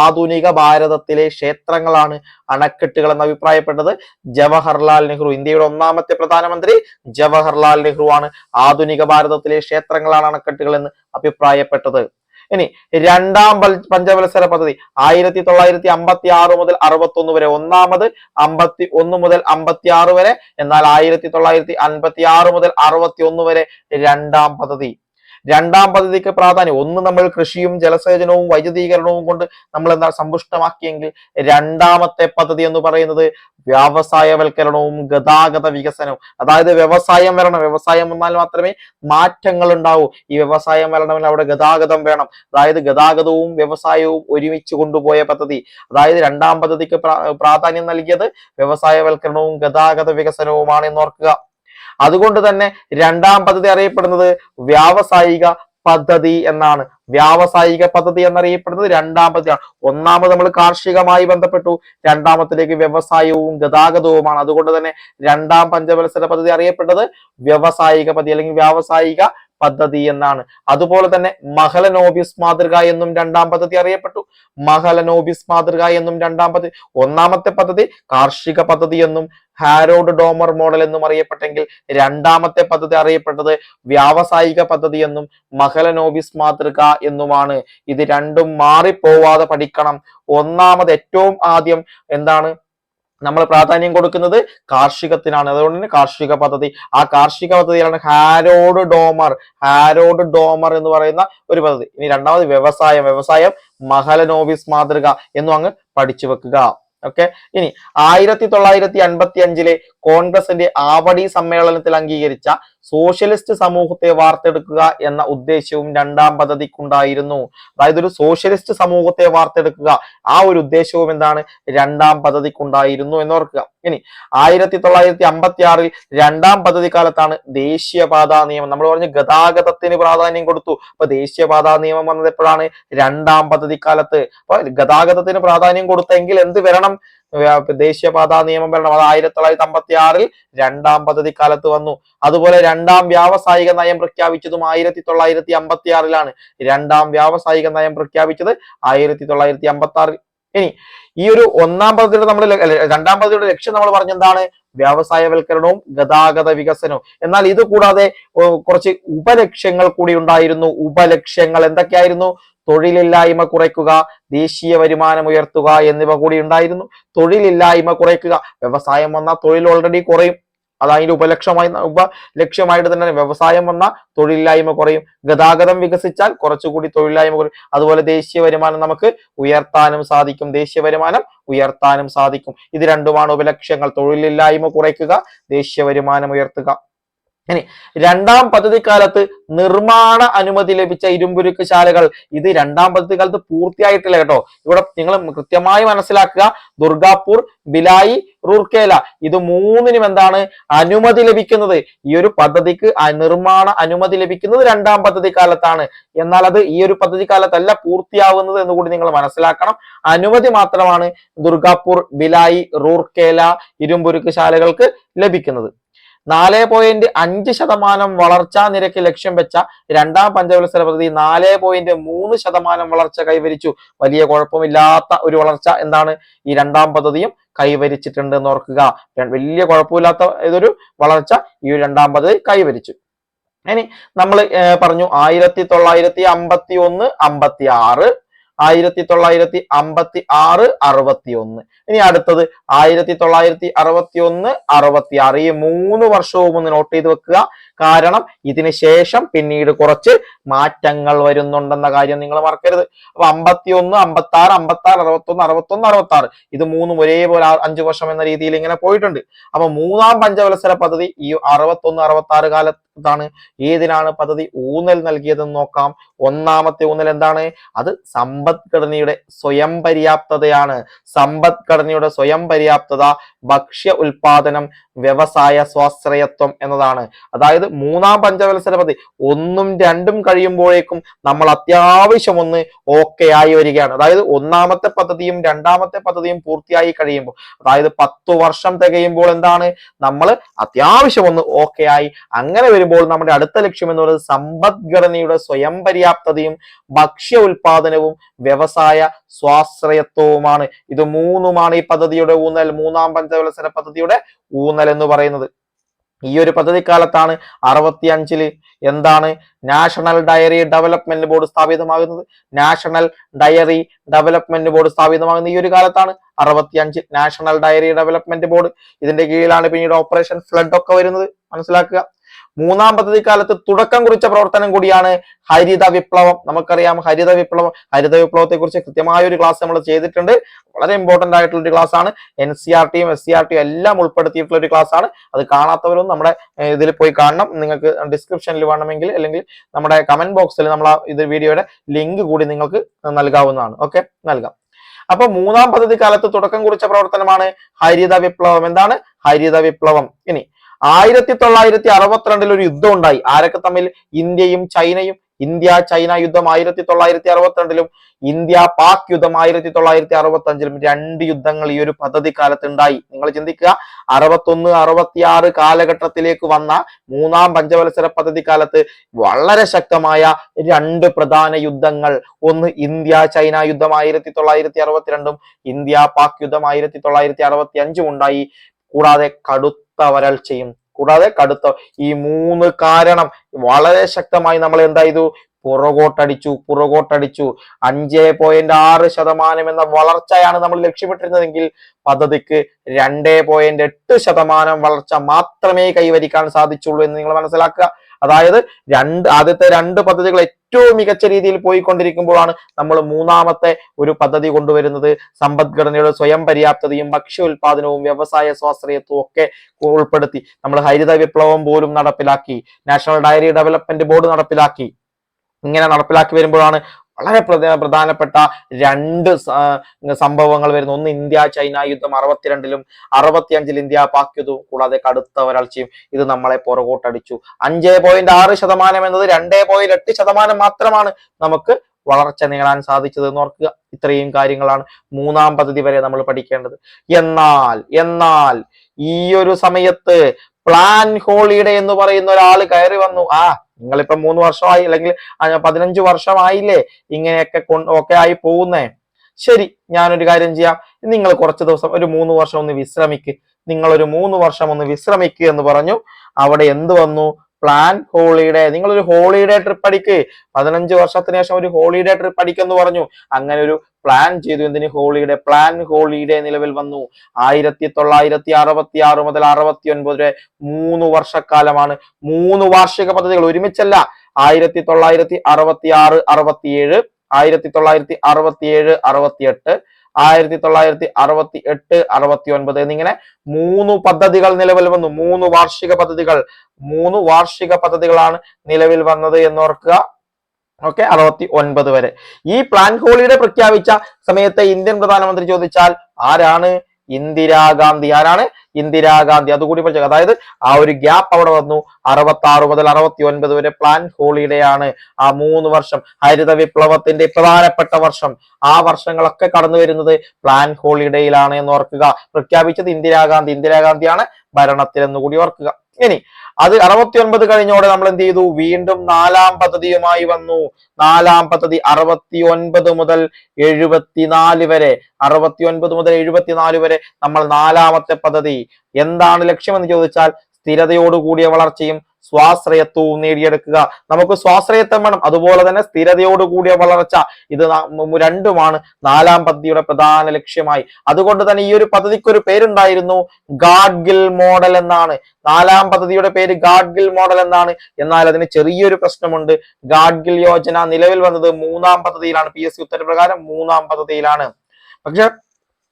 ആധുനിക ഭാരതത്തിലെ ക്ഷേത്രങ്ങളാണ് അണക്കെട്ടുകൾ എന്ന് അഭിപ്രായപ്പെട്ടത് ജവഹർലാൽ നെഹ്റു ഇന്ത്യയുടെ ഒന്നാമത്തെ പ്രധാനമന്ത്രി ജവഹർലാൽ നെഹ്റു ആണ് ആധുനിക ഭാരതത്തിലെ ക്ഷേത്രങ്ങളാണ് അണക്കെട്ടുകൾ എന്ന് അഭിപ്രായപ്പെട്ടത്. ഇനി രണ്ടാം പഞ്ചവത്സര പദ്ധതി ആയിരത്തി തൊള്ളായിരത്തി അമ്പത്തി ആറ് മുതൽ അറുപത്തി വരെ. ഒന്നാമത് അമ്പത്തി ഒന്ന് മുതൽ അമ്പത്തി ആറ് വരെ. എന്നാൽ ആയിരത്തി തൊള്ളായിരത്തി അൻപത്തി ആറ് മുതൽ അറുപത്തി ഒന്ന് വരെ രണ്ടാം പദ്ധതി. രണ്ടാം പദ്ധതിക്ക് പ്രാധാന്യം. ഒന്ന് നമ്മൾ കൃഷിയും ജലസേചനവും വൈദ്യുതീകരണവും കൊണ്ട് നമ്മൾ എന്താ സമ്പുഷ്ടമാക്കിയെങ്കിൽ രണ്ടാമത്തെ പദ്ധതി എന്ന് പറയുന്നത് വ്യവസായവൽക്കരണവും ഗതാഗത വികസനവും. അതായത് വ്യവസായം വരണം. വ്യവസായം വന്നാൽ മാത്രമേ മാറ്റങ്ങൾ ഉണ്ടാവൂ. ഈ വ്യവസായം വരണമെങ്കിൽ അവിടെ ഗതാഗതം വേണം. അതായത് ഗതാഗതവും വ്യവസായവും ഒരുമിച്ച് കൊണ്ടുപോയ പദ്ധതി. അതായത് രണ്ടാം പദ്ധതിക്ക് പ്രാധാന്യം നൽകിയത് വ്യവസായവൽക്കരണവും ഗതാഗത വികസനവുമാണ് എന്ന് ഓർക്കുക. അതുകൊണ്ട് തന്നെ രണ്ടാം പദ്ധതി അറിയപ്പെടുന്നത് വ്യാവസായിക പദ്ധതി എന്നാണ്. വ്യാവസായിക പദ്ധതി എന്നറിയപ്പെടുന്നത് രണ്ടാം പദ്ധതിയാണ്. ഒന്നാമത് നമ്മൾ കാർഷികമായി ബന്ധപ്പെട്ടു. രണ്ടാമത്തിലേക്ക് വ്യവസായവും ഗതാഗതവുമാണ്. അതുകൊണ്ട് തന്നെ രണ്ടാം പഞ്ചവത്സര പദ്ധതി അറിയപ്പെട്ടത് വ്യവസായിക പദ്ധതി അല്ലെങ്കിൽ വ്യാവസായിക പദ്ധതി എന്നാണ്. അതുപോലെ തന്നെ മഹലനോബിസ് മാതൃക എന്നും രണ്ടാം പദ്ധതി അറിയപ്പെട്ടു. മഹലനോബിസ് മാതൃക എന്നും രണ്ടാം പദ്ധതി. ഒന്നാമത്തെ പദ്ധതി കാർഷിക പദ്ധതി എന്നും ഹാരോഡ് ഡോമർ മോഡൽ എന്നും അറിയപ്പെട്ടെങ്കിൽ രണ്ടാമത്തെ പദ്ധതി അറിയപ്പെട്ടത് വ്യാവസായിക പദ്ധതി എന്നും മഹലനോബിസ് മാതൃക എന്നുമാണ്. ഇത് രണ്ടും മാറിപ്പോവാതെ പഠിക്കണം. ഒന്നാമത് ഏറ്റവും ആദ്യം എന്താണ്? നമ്മൾ പ്രാധാന്യം കൊടുക്കുന്നത് കാർഷികത്തിനാണ്. അതുകൊണ്ട് തന്നെ കാർഷിക പദ്ധതി. ആ കാർഷിക പദ്ധതിയാണ് ഹാരോഡ് ഡോമർ ഹാരോഡ് ഡോമർ എന്ന് പറയുന്ന ഒരു പദ്ധതി. ഇനി രണ്ടാമത് വ്യവസായം. വ്യവസായം മഹലനോവിസ് മാതൃക എന്നും അങ്ങ് പഠിച്ചു വെക്കുക. ഓക്കെ ഇനി ആയിരത്തി തൊള്ളായിരത്തി അൻപത്തി അഞ്ചിലെ കോൺഗ്രസിന്റെ ആവടി സമ്മേളനത്തിൽ അംഗീകരിച്ച സോഷ്യലിസ്റ്റ് സമൂഹത്തെ വാർത്തെടുക്കുക എന്ന ഉദ്ദേശവും രണ്ടാം പദ്ധതിക്കുണ്ടായിരുന്നു. അതായത് ഒരു സോഷ്യലിസ്റ്റ് സമൂഹത്തെ വാർത്തെടുക്കുക. ആ ഒരു ഉദ്ദേശവും എന്താണ്? രണ്ടാം പദ്ധതിക്കുണ്ടായിരുന്നു എന്ന് ഓർക്കുക. ഇനി ആയിരത്തി തൊള്ളായിരത്തി അമ്പത്തി ആറിൽ രണ്ടാം പദ്ധതി കാലത്താണ് ദേശീയപാതാ നിയമം. നമ്മൾ പറഞ്ഞു ഗതാഗതത്തിന് പ്രാധാന്യം കൊടുത്തു. അപ്പൊ ദേശീയപാതാ നിയമം വന്നത് എപ്പോഴാണ്? രണ്ടാം പദ്ധതി കാലത്ത് അപ്പൊ ഗതാഗതത്തിന് പ്രാധാന്യം കൊടുത്തെങ്കിൽ എന്ത് വരണം? ദേശീയപാതാ നിയമം വരണം. അത് ആയിരത്തി തൊള്ളായിരത്തി അമ്പത്തി ആറിൽ രണ്ടാം പദ്ധതി കാലത്ത് വന്നു. അതുപോലെ രണ്ടാം വ്യാവസായിക നയം പ്രഖ്യാപിച്ചതും ആയിരത്തി തൊള്ളായിരത്തി അമ്പത്തി ആറിലാണ് രണ്ടാം വ്യാവസായിക നയം പ്രഖ്യാപിച്ചത് ആയിരത്തി തൊള്ളായിരത്തി അമ്പത്തി ആറിൽ ഇനി ഈ ഒരു ഒന്നാം പദ്ധതിയുടെ നമ്മൾ രണ്ടാം പദ്ധതിയുടെ ലക്ഷ്യം നമ്മൾ പറഞ്ഞെന്താണ്? വ്യവസായവൽക്കരണവും ഗതാഗത വികസനവും. എന്നാൽ ഇത് കൂടാതെ കുറച്ച് ഉപലക്ഷ്യങ്ങൾ കൂടി ഉണ്ടായിരുന്നു. ഉപലക്ഷ്യങ്ങൾ എന്തൊക്കെയായിരുന്നു? തൊഴിലില്ലായ്മ കുറയ്ക്കുക ദേശീയ വരുമാനം ഉയർത്തുക എന്നിവ കൂടി ഉണ്ടായിരുന്നു. തൊഴിലില്ലായ്മ കുറയ്ക്കുക വ്യവസായം വന്നാൽ തൊഴിൽ ഓൾറെഡി കുറയും. അത് അതിന്റെ ഉപലക്ഷ്യമായി ഉപ ലക്ഷ്യമായിട്ട് തന്നെ വ്യവസായം വന്നാൽ തൊഴിലില്ലായ്മ കുറയും. ഗതാഗതം വികസിച്ചാൽ കുറച്ചുകൂടി തൊഴിലില്ലായ്മ കുറയും. അതുപോലെ ദേശീയ വരുമാനം നമുക്ക് ഉയർത്താനും സാധിക്കും. ദേശീയ വരുമാനം ഉയർത്താനും സാധിക്കും. ഇത് രണ്ടുമാണ് ഉപലക്ഷ്യങ്ങൾ. തൊഴിലില്ലായ്മ കുറയ്ക്കുക ദേശീയ വരുമാനം ഉയർത്തുക. ഇനി രണ്ടാം പദ്ധതി കാലത്ത് നിർമ്മാണ അനുമതി ലഭിച്ച ഇരുമ്പുരുക്ക് ശാലകൾ ഇത് രണ്ടാം പദ്ധതി കാലത്ത് പൂർത്തിയായിട്ടില്ല കേട്ടോ. ഇവിടെ നിങ്ങൾ കൃത്യമായി മനസ്സിലാക്കുക. ദുർഗാപൂർ ബിലായി റൂർക്കേല ഇത് മൂന്നിനും എന്താണ് അനുമതി ലഭിക്കുന്നത്? ഈ ഒരു പദ്ധതിക്ക് നിർമ്മാണ അനുമതി ലഭിക്കുന്നത് രണ്ടാം പദ്ധതി കാലത്താണ് എന്നാൽ അത് ഈ ഒരു പദ്ധതി കാലത്തല്ല പൂർത്തിയാവുന്നത് എന്ന് കൂടി നിങ്ങൾ മനസ്സിലാക്കണം. അനുമതി മാത്രമാണ് ദുർഗാപൂർ ബിലായി റൂർക്കേല ഇരുമ്പുരുക്ക് ശാലകൾക്ക് ലഭിക്കുന്നത്. നാല് പോയിന്റ് അഞ്ച് ശതമാനം വളർച്ചാ നിരക്ക് ലക്ഷ്യം വെച്ച രണ്ടാം പഞ്ചവത്സര പദ്ധതി നാല് പോയിന്റ് മൂന്ന് ശതമാനം വളർച്ച കൈവരിച്ചു. വലിയ കുഴപ്പമില്ലാത്ത ഒരു വളർച്ച എന്താണ്? ഈ രണ്ടാം പദ്ധതിയും കൈവരിച്ചിട്ടുണ്ട് എന്ന് ഓർക്കുക. വലിയ കുഴപ്പമില്ലാത്ത ഇതൊരു വളർച്ച ഈ രണ്ടാം പദ്ധതി കൈവരിച്ചു. ഇനി നമ്മൾ പറഞ്ഞു ആയിരത്തി തൊള്ളായിരത്തി അമ്പത്തി ഒന്ന് അമ്പത്തി ആറ് ആയിരത്തി തൊള്ളായിരത്തി അമ്പത്തി ആറ് അറുപത്തി ഒന്ന് ഇനി അടുത്തത് ആയിരത്തി തൊള്ളായിരത്തി അറുപത്തി ഒന്ന് അറുപത്തി ആറ് ഈ മൂന്ന് വർഷവും ഒന്ന് നോട്ട് ചെയ്ത് വെക്കുക. കാരണം ഇതിന് ശേഷം പിന്നീട് കുറച്ച് മാറ്റങ്ങൾ വരുന്നുണ്ടെന്ന കാര്യം നിങ്ങൾ മറക്കരുത്. അപ്പൊ അമ്പത്തി ഒന്ന് അമ്പത്തി ആറ് അമ്പത്തി ആറ് അറുപത്തി ഒന്ന് അറുപത്തി ഒന്ന് അറുപത്തി ആറ് ഇത് മൂന്നും ഒരേപോലെ അഞ്ചു വർഷം എന്ന രീതിയിൽ ഇങ്ങനെ പോയിട്ടുണ്ട്. അപ്പൊ മൂന്നാം പഞ്ചവത്സര പദ്ധതി ഈ അറുപത്തി ഒന്ന് അറുപത്തി ആറ് കാലത്താണ് ഏതിനാണ് പദ്ധതി ഊന്നൽ നൽകിയതെന്ന് നോക്കാം. ഒന്നാമത്തെ ഊന്നൽ എന്താണ്? അത് സമ്പദ്ഘടനയുടെ സ്വയം പര്യാപ്തതയാണ്. സമ്പദ്ഘടനയുടെ സ്വയം പര്യാപ്തത ഭക്ഷ്യ ഉൽപാദനം വ്യവസായ സ്വാശ്രയത്വം എന്നതാണ്. അതായത് മൂന്നാം പഞ്ചവത്സര പദ്ധതി ഒന്നും രണ്ടും കഴിയുമ്പോഴേക്കും നമ്മൾ അത്യാവശ്യം ഒന്ന് ഓക്കെ ആയി വരികയാണ്. അതായത് ഒന്നാമത്തെ പദ്ധതിയും രണ്ടാമത്തെ പദ്ധതിയും പൂർത്തിയായി കഴിയുമ്പോൾ അതായത് പത്തു വർഷം തികയുമ്പോൾ എന്താണ്? നമ്മൾ അത്യാവശ്യം ഒന്ന് ഓക്കെ ആയി. അങ്ങനെ വരുമ്പോൾ നമ്മുടെ അടുത്ത ലക്ഷ്യം എന്ന് പറയുന്നത് സമ്പദ്ഘടനയുടെ സ്വയം പര്യാപ്തതയും ഭക്ഷ്യ ഉൽപാദനവും വ്യവസായ സ്വാശ്രയത്വവുമാണ്. ഇത് മൂന്നുമാണ് ഈ പദ്ധതിയുടെ ഊന്നൽ മൂന്നാം പഞ്ചവത്സര പദ്ധതിയുടെ ഊന്നൽ എന്ന് പറയുന്നത്. ഈ ഒരു പദ്ധതി കാലത്താണ് അറുപത്തി അഞ്ചിൽ എന്താണ് നാഷണൽ ഡയറി ഡെവലപ്മെന്റ് ബോർഡ് സ്ഥാപിതമാകുന്നത്. നാഷണൽ ഡയറി ഡെവലപ്മെന്റ് ബോർഡ് സ്ഥാപിതമാകുന്ന ഈ ഒരു കാലത്താണ് അറുപത്തി അഞ്ചിൽ നാഷണൽ ഡയറി ഡെവലപ്മെന്റ് ബോർഡ്. ഇതിന്റെ കീഴിലാണ് പിന്നീട് ഓപ്പറേഷൻ ഫ്ലഡ് ഒക്കെ വരുന്നത്. മനസ്സിലാക്കുക? മൂന്നാം പദ്ധതി കാലത്ത് തുടക്കം കുറിച്ച പ്രവർത്തനം കൂടിയാണ് ഹരിത വിപ്ലവം. നമുക്കറിയാം ഹരിത വിപ്ലവം ഹരിത വിപ്ലവത്തെ കുറിച്ച് കൃത്യമായ ഒരു ക്ലാസ് നമ്മൾ ചെയ്തിട്ടുണ്ട്. വളരെ ഇമ്പോർട്ടന്റ് ആയിട്ടുള്ള ഒരു ക്ലാസ് ആണ് എൻ സി ആർ ടിയും എസ് സി ആർ ടിയും എല്ലാം ഉൾപ്പെടുത്തിയിട്ടുള്ള ഒരു ക്ലാസ് ആണ്. അത് കാണാത്തവരും നമ്മുടെ ഇതിൽ പോയി കാണണം. നിങ്ങൾക്ക് ഡിസ്ക്രിപ്ഷനിൽ വേണമെങ്കിൽ അല്ലെങ്കിൽ നമ്മുടെ കമന്റ് ബോക്സിൽ നമ്മൾ ആ ഇത് വീഡിയോയുടെ ലിങ്ക് കൂടി നിങ്ങൾക്ക് നൽകാവുന്നതാണ്. ഓക്കെ നൽകാം. അപ്പൊ മൂന്നാം പദ്ധതി കാലത്ത് തുടക്കം കുറിച്ച പ്രവർത്തനമാണ് ഹരിത വിപ്ലവം. എന്താണ്? ഹരിത വിപ്ലവം. ഇനി ആയിരത്തി തൊള്ളായിരത്തി അറുപത്തിരണ്ടിൽ ഒരു യുദ്ധം ഉണ്ടായി. ആരൊക്കെ തമ്മിൽ? ഇന്ത്യയും ചൈനയും. ഇന്ത്യ ചൈന യുദ്ധം ആയിരത്തി തൊള്ളായിരത്തി അറുപത്തിരണ്ടിലും ഇന്ത്യ പാക് യുദ്ധം ആയിരത്തി തൊള്ളായിരത്തി അറുപത്തി അഞ്ചിലും രണ്ട് യുദ്ധങ്ങൾ ഈ ഒരു പദ്ധതി കാലത്ത് ഉണ്ടായി നിങ്ങൾ ചിന്തിക്കുക അറുപത്തൊന്ന് അറുപത്തിയാറ് കാലഘട്ടത്തിലേക്ക് വന്ന മൂന്നാം പഞ്ചവത്സര പദ്ധതി കാലത്ത് വളരെ ശക്തമായ രണ്ട് പ്രധാന യുദ്ധങ്ങൾ. ഒന്ന് ഇന്ത്യ ചൈന യുദ്ധം ആയിരത്തി തൊള്ളായിരത്തി അറുപത്തിരണ്ടും ഇന്ത്യ പാക് യുദ്ധം ആയിരത്തി തൊള്ളായിരത്തി അറുപത്തി അഞ്ചും ഉണ്ടായി. കൂടാതെ കടുത്ത വരൾച്ചയും കൂടാതെ കടുത്ത ഈ മൂന്ന് കാരണം വളരെ ശക്തമായി നമ്മൾ എന്താ ചെയ്തു? പുറകോട്ടടിച്ചു പുറകോട്ടടിച്ചു. അഞ്ച് പോയിന്റ് ആറ് ശതമാനം എന്ന വളർച്ചയാണ് നമ്മൾ ലക്ഷ്യമിട്ടിരുന്നതെങ്കിൽ പദ്ധതിക്ക് രണ്ട് പോയിന്റ് എട്ട് ശതമാനം വളർച്ച മാത്രമേ കൈവരിക്കാൻ സാധിച്ചുള്ളൂ എന്ന് നിങ്ങൾ മനസ്സിലാക്കുക. അതായത് രണ്ട് ആദ്യത്തെ രണ്ട് പദ്ധതികൾ ഏറ്റവും മികച്ച രീതിയിൽ പോയിക്കൊണ്ടിരിക്കുമ്പോഴാണ് നമ്മൾ മൂന്നാമത്തെ ഒരു പദ്ധതി കൊണ്ടുവരുന്നത്. സമ്പദ്ഘടനയുടെ സ്വയം പര്യാപ്തതയും ഭക്ഷ്യ ഉൽപാദനവും വ്യവസായ സ്വാശ്രയത്വവും ഒക്കെ ഉൾപ്പെടുത്തി നമ്മൾ ഹരിത വിപ്ലവം പോലും നടപ്പിലാക്കി നാഷണൽ ഡയറി ഡെവലപ്മെന്റ് ബോർഡ് നടപ്പിലാക്കി. ഇങ്ങനെ നടപ്പിലാക്കി വരുമ്പോഴാണ് വളരെ പ്രധ- പ്രധാനപ്പെട്ട രണ്ട് സംഭവങ്ങൾ വരുന്നു. ഒന്ന് ഇന്ത്യ ചൈന യുദ്ധം അറുപത്തിരണ്ടിലും അറുപത്തിയഞ്ചിൽ ഇന്ത്യ പാക് യുദ്ധവും കൂടാതെ കടുത്ത വരൾച്ചയും ഇത് നമ്മളെ പുറകോട്ടടിച്ചു. അഞ്ച് പോയിന്റ് ആറ് ശതമാനം എന്നത് രണ്ടേ പോയിന്റ് എട്ട് ശതമാനം മാത്രമാണ് നമുക്ക് വളർച്ച നേടാൻ സാധിച്ചത് എന്ന് ഓർക്കുക. ഇത്രയും കാര്യങ്ങളാണ് മൂന്നാം പദ്ധതി വരെ നമ്മൾ പഠിക്കേണ്ടത്. എന്നാൽ എന്നാൽ ഈ ഒരു സമയത്ത് പ്ലാൻ ഹോളിഡേ എന്ന് പറയുന്ന ഒരാൾ കയറി വന്നു. ആ നിങ്ങളിപ്പോ മൂന്ന് വർഷമായി അല്ലെങ്കിൽ പതിനഞ്ച് വർഷമായില്ലേ ഇങ്ങനെയൊക്കെ ഒക്കെ ആയി പോകുന്നേ? ശരി ഞാനൊരു കാര്യം ചെയ്യാം. നിങ്ങൾ കുറച്ച് ദിവസം ഒരു മൂന്ന് വർഷം ഒന്ന് വിശ്രമിക്ക്. നിങ്ങളൊരു മൂന്ന് വർഷം ഒന്ന് വിശ്രമിക്കുക എന്ന് പറഞ്ഞു. അവിടെ എന്ത് വന്നു? പ്ലാൻ ഹോളിഡേ നിങ്ങൾ ഒരു ഹോളിഡേ ട്രിപ്പ് അടിക്ക്. പതിനഞ്ച് വർഷത്തിന് ശേഷം ഒരു ഹോളിഡേ ട്രിപ്പ് അടിക്കെന്ന് പറഞ്ഞു. അങ്ങനെ ഒരു പ്ലാൻ ചെയ്തു. എന്തിന്? ഹോളിഡേ പ്ലാൻ ഹോളിഡേ നിലവിൽ വന്നു. ആയിരത്തി തൊള്ളായിരത്തി അറുപത്തി ആറ് മുതൽ അറുപത്തി ഒൻപത് വരെ മൂന്ന് വർഷക്കാലമാണ്. മൂന്ന് വാർഷിക പദ്ധതികൾ ഒരുമിച്ചല്ല. ആയിരത്തി തൊള്ളായിരത്തി അറുപത്തി ആറ് അറുപത്തിയേഴ് ആയിരത്തി തൊള്ളായിരത്തി അറുപത്തിയേഴ് അറുപത്തിയെട്ട് ആയിരത്തി തൊള്ളായിരത്തി അറുപത്തി എട്ട് അറുപത്തി ഒൻപത് എന്നിങ്ങനെ മൂന്ന് പദ്ധതികൾ നിലവിൽ വന്നു. മൂന്ന് വാർഷിക പദ്ധതികൾ. മൂന്ന് വാർഷിക പദ്ധതികളാണ് നിലവിൽ വന്നത് എന്നോർക്കുക ഓക്കെ അറുപത്തി ഒൻപത് വരെ. ഈ പ്ലാൻ ഹോളിഡേ പ്രഖ്യാപിച്ച സമയത്തെ ഇന്ത്യൻ പ്രധാനമന്ത്രി ചോദിച്ചാൽ ആരാണ് ഇന്ദിരാഗാന്ധി ആരാണ്? ഇന്ദിരാഗാന്ധി അതുകൂടി പഠിച്ചത് അതായത് ആ ഒരു ഗ്യാപ്പ് അവിടെ വന്നു. അറുപത്തി ആറ് മുതൽ അറുപത്തി ഒൻപത് വരെ പ്ലാൻ ഹോളിഡേ ആണ് ആ മൂന്ന് വർഷം ഹരിത വിപ്ലവത്തിന്റെ പ്രധാനപ്പെട്ട വർഷം. ആ വർഷങ്ങളൊക്കെ കടന്നു വരുന്നത് പ്ലാൻ ഹോളിഡേയിലാണ് എന്ന് ഓർക്കുക. പ്രഖ്യാപിച്ചത് ഇന്ദിരാഗാന്ധി ഇന്ദിരാഗാന്ധിയാണ് ഭരണത്തിൽ എന്ന് കൂടി ഓർക്കുക. ഇനി അത് അറുപത്തി ഒൻപത് കഴിഞ്ഞോടെ നമ്മൾ എന്ത് ചെയ്തു? വീണ്ടും നാലാം പദ്ധതിയുമായി വന്നു. നാലാം പദ്ധതി അറുപത്തി ഒൻപത് മുതൽ എഴുപത്തിനാല് വരെ. അറുപത്തി ഒൻപത് മുതൽ എഴുപത്തിനാല് വരെ നമ്മൾ നാലാമത്തെ പദ്ധതി. എന്താണ് ലക്ഷ്യമെന്ന് ചോദിച്ചാൽ സ്ഥിരതയോടുകൂടിയ വളർച്ചയും സ്വാശ്രയത്വവും നേടിയെടുക്കുക. നമുക്ക് സ്വാശ്രയത്വം വേണം. അതുപോലെ തന്നെ സ്ഥിരതയോടുകൂടിയ വളർച്ച. ഇത് രണ്ടുമാണ് നാലാം പദ്ധതിയുടെ പ്രധാന ലക്ഷ്യമായി. അതുകൊണ്ട് തന്നെ ഈ ഒരു പദ്ധതിക്ക് ഒരു പേരുണ്ടായിരുന്നു ഗാഡ്ഗിൽ മോഡൽ എന്നാണ്. നാലാം പദ്ധതിയുടെ പേര് ഗാഡ്ഗിൽ മോഡൽ എന്നാണ്. എന്നാൽ അതിന് ചെറിയൊരു പ്രശ്നമുണ്ട്. ഗാഡ്ഗിൽ യോജന നിലവിൽ വന്നത് മൂന്നാം പദ്ധതിയിലാണ്. പി എസ് സി ഉത്തരപ്രകാരം മൂന്നാം പദ്ധതിയിലാണ്. പക്ഷെ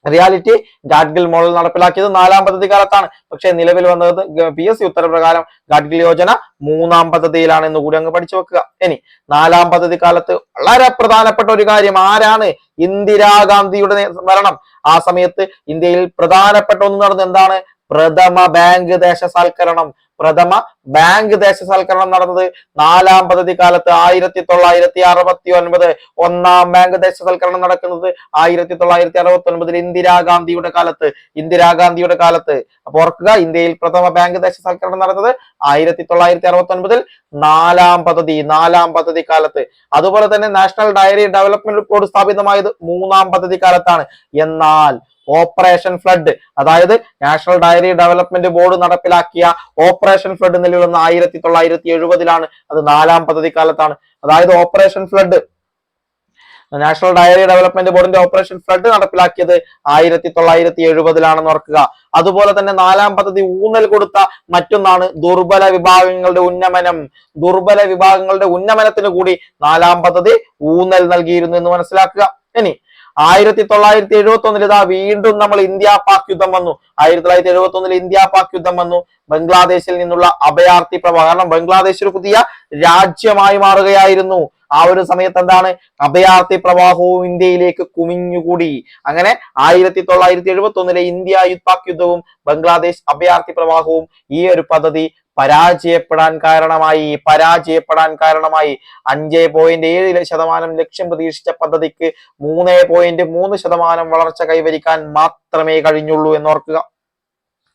റിയാലിറ്റി ഗാഡ്ഗിൽ മോഡൽ നടപ്പിലാക്കിയത് നാലാം പദ്ധതി കാലത്താണ്. പക്ഷെ നിലവിൽ വന്നത് പി എസ് സി ഉത്തരപ്രകാരം ഗാഡ്ഗിൽ യോജന മൂന്നാം പദ്ധതിയിലാണ് എന്ന് കൂടി അങ്ങ് പഠിച്ചു വെക്കുക. ഇനി നാലാം പദ്ധതി കാലത്ത് വളരെ പ്രധാനപ്പെട്ട ഒരു കാര്യം ആരാണ് ഇന്ദിരാഗാന്ധിയുടെ മരണം ആ സമയത്ത് ഇന്ത്യയിൽ പ്രധാനപ്പെട്ട ഒന്ന് നടന്നത് എന്താണ്? പ്രഥമ ബാങ്ക് ദേശസാൽക്കരണം. പ്രഥമ ബാങ്ക് ദേശസാൽക്കരണം നടന്നത് നാലാം പദ്ധതി കാലത്ത് ആയിരത്തി തൊള്ളായിരത്തി അറുപത്തി ഒൻപത് ഒന്നാം ബാങ്ക് ദേശസാൽക്കരണം നടക്കുന്നത് ആയിരത്തി തൊള്ളായിരത്തി അറുപത്തി ഒൻപതിൽ ഇന്ദിരാഗാന്ധിയുടെ കാലത്ത്. ഇന്ദിരാഗാന്ധിയുടെ കാലത്ത്. അപ്പൊ ഓർക്കുക ഇന്ത്യയിൽ പ്രഥമ ബാങ്ക് ദേശസാൽക്കരണം നടന്നത് ആയിരത്തി തൊള്ളായിരത്തി അറുപത്തി ഒൻപതിൽ നാലാം പദ്ധതി നാലാം പദ്ധതി കാലത്ത് അതുപോലെ തന്നെ നാഷണൽ ഡയറി ഡെവലപ്മെന്റ് ബോർഡ് സ്ഥാപിതമായത് മൂന്നാം പദ്ധതി കാലത്താണ് എന്നാൽ ഓപ്പറേഷൻ ഫ്ലഡ്. അതായത് നാഷണൽ ഡയറി ഡെവലപ്മെന്റ് ബോർഡ് നടപ്പിലാക്കിയ ഓപ്പറേഷൻ ഫ്ലഡ് നിലവിൽ ആയിരത്തി തൊള്ളായിരത്തി എഴുപതിലാണ് അത് നാലാം പദ്ധതി കാലത്താണ് അതായത് operation flood. National dairy development ബോർഡിന്റെ ഓപ്പറേഷൻ ഫ്ലഡ് നടപ്പിലാക്കിയത് ആയിരത്തി തൊള്ളായിരത്തി എഴുപതിലാണെന്ന് ഓർക്കുക. അതുപോലെ തന്നെ നാലാം പദ്ധതി ഊന്നൽ കൊടുത്ത മറ്റൊന്നാണ് ദുർബല വിഭാഗങ്ങളുടെ ഉന്നമനം. ദുർബല വിഭാഗങ്ങളുടെ ഉന്നമനത്തിന് കൂടി നാലാം പദ്ധതി ഊന്നൽ നൽകിയിരുന്നു എന്ന് മനസ്സിലാക്കുക. ഇനി ആയിരത്തി തൊള്ളായിരത്തി എഴുപത്തി ഒന്നിൽ ഇതാ വീണ്ടും നമ്മൾ ഇന്ത്യ പാക് യുദ്ധം വന്നു. ആയിരത്തി തൊള്ളായിരത്തി എഴുപത്തി ഒന്നിൽ ഇന്ത്യ പാക് യുദ്ധം വന്നു. ബംഗ്ലാദേശിൽ നിന്നുള്ള അഭയാർത്ഥി പ്രവാഹം. കാരണം ബംഗ്ലാദേശ് ഒരു പുതിയ രാജ്യമായി മാറുകയായിരുന്നു. ആ ഒരു സമയത്ത് എന്താണ്? അഭയാർത്ഥി പ്രവാഹവും ഇന്ത്യയിലേക്ക് കുമിഞ്ഞുകൂടി. അങ്ങനെ ആയിരത്തി തൊള്ളായിരത്തി എഴുപത്തി ഒന്നിലെ ഇന്ത്യ പാക് യുദ്ധവും ബംഗ്ലാദേശ് അഭയാർത്ഥി പ്രവാഹവും ഈ ഒരു പദ്ധതി പരാജയപ്പെടാൻ കാരണമായി പരാജയപ്പെടാൻ കാരണമായി അഞ്ച് പോയിന്റ് ഏഴ് ശതമാനം ലക്ഷ്യം പ്രതീക്ഷിച്ച പദ്ധതിക്ക് മൂന്ന് പോയിന്റ് മൂന്ന് ശതമാനം വളർച്ച കൈവരിക്കാൻ മാത്രമേ കഴിഞ്ഞുള്ളൂ എന്നോർക്കുക.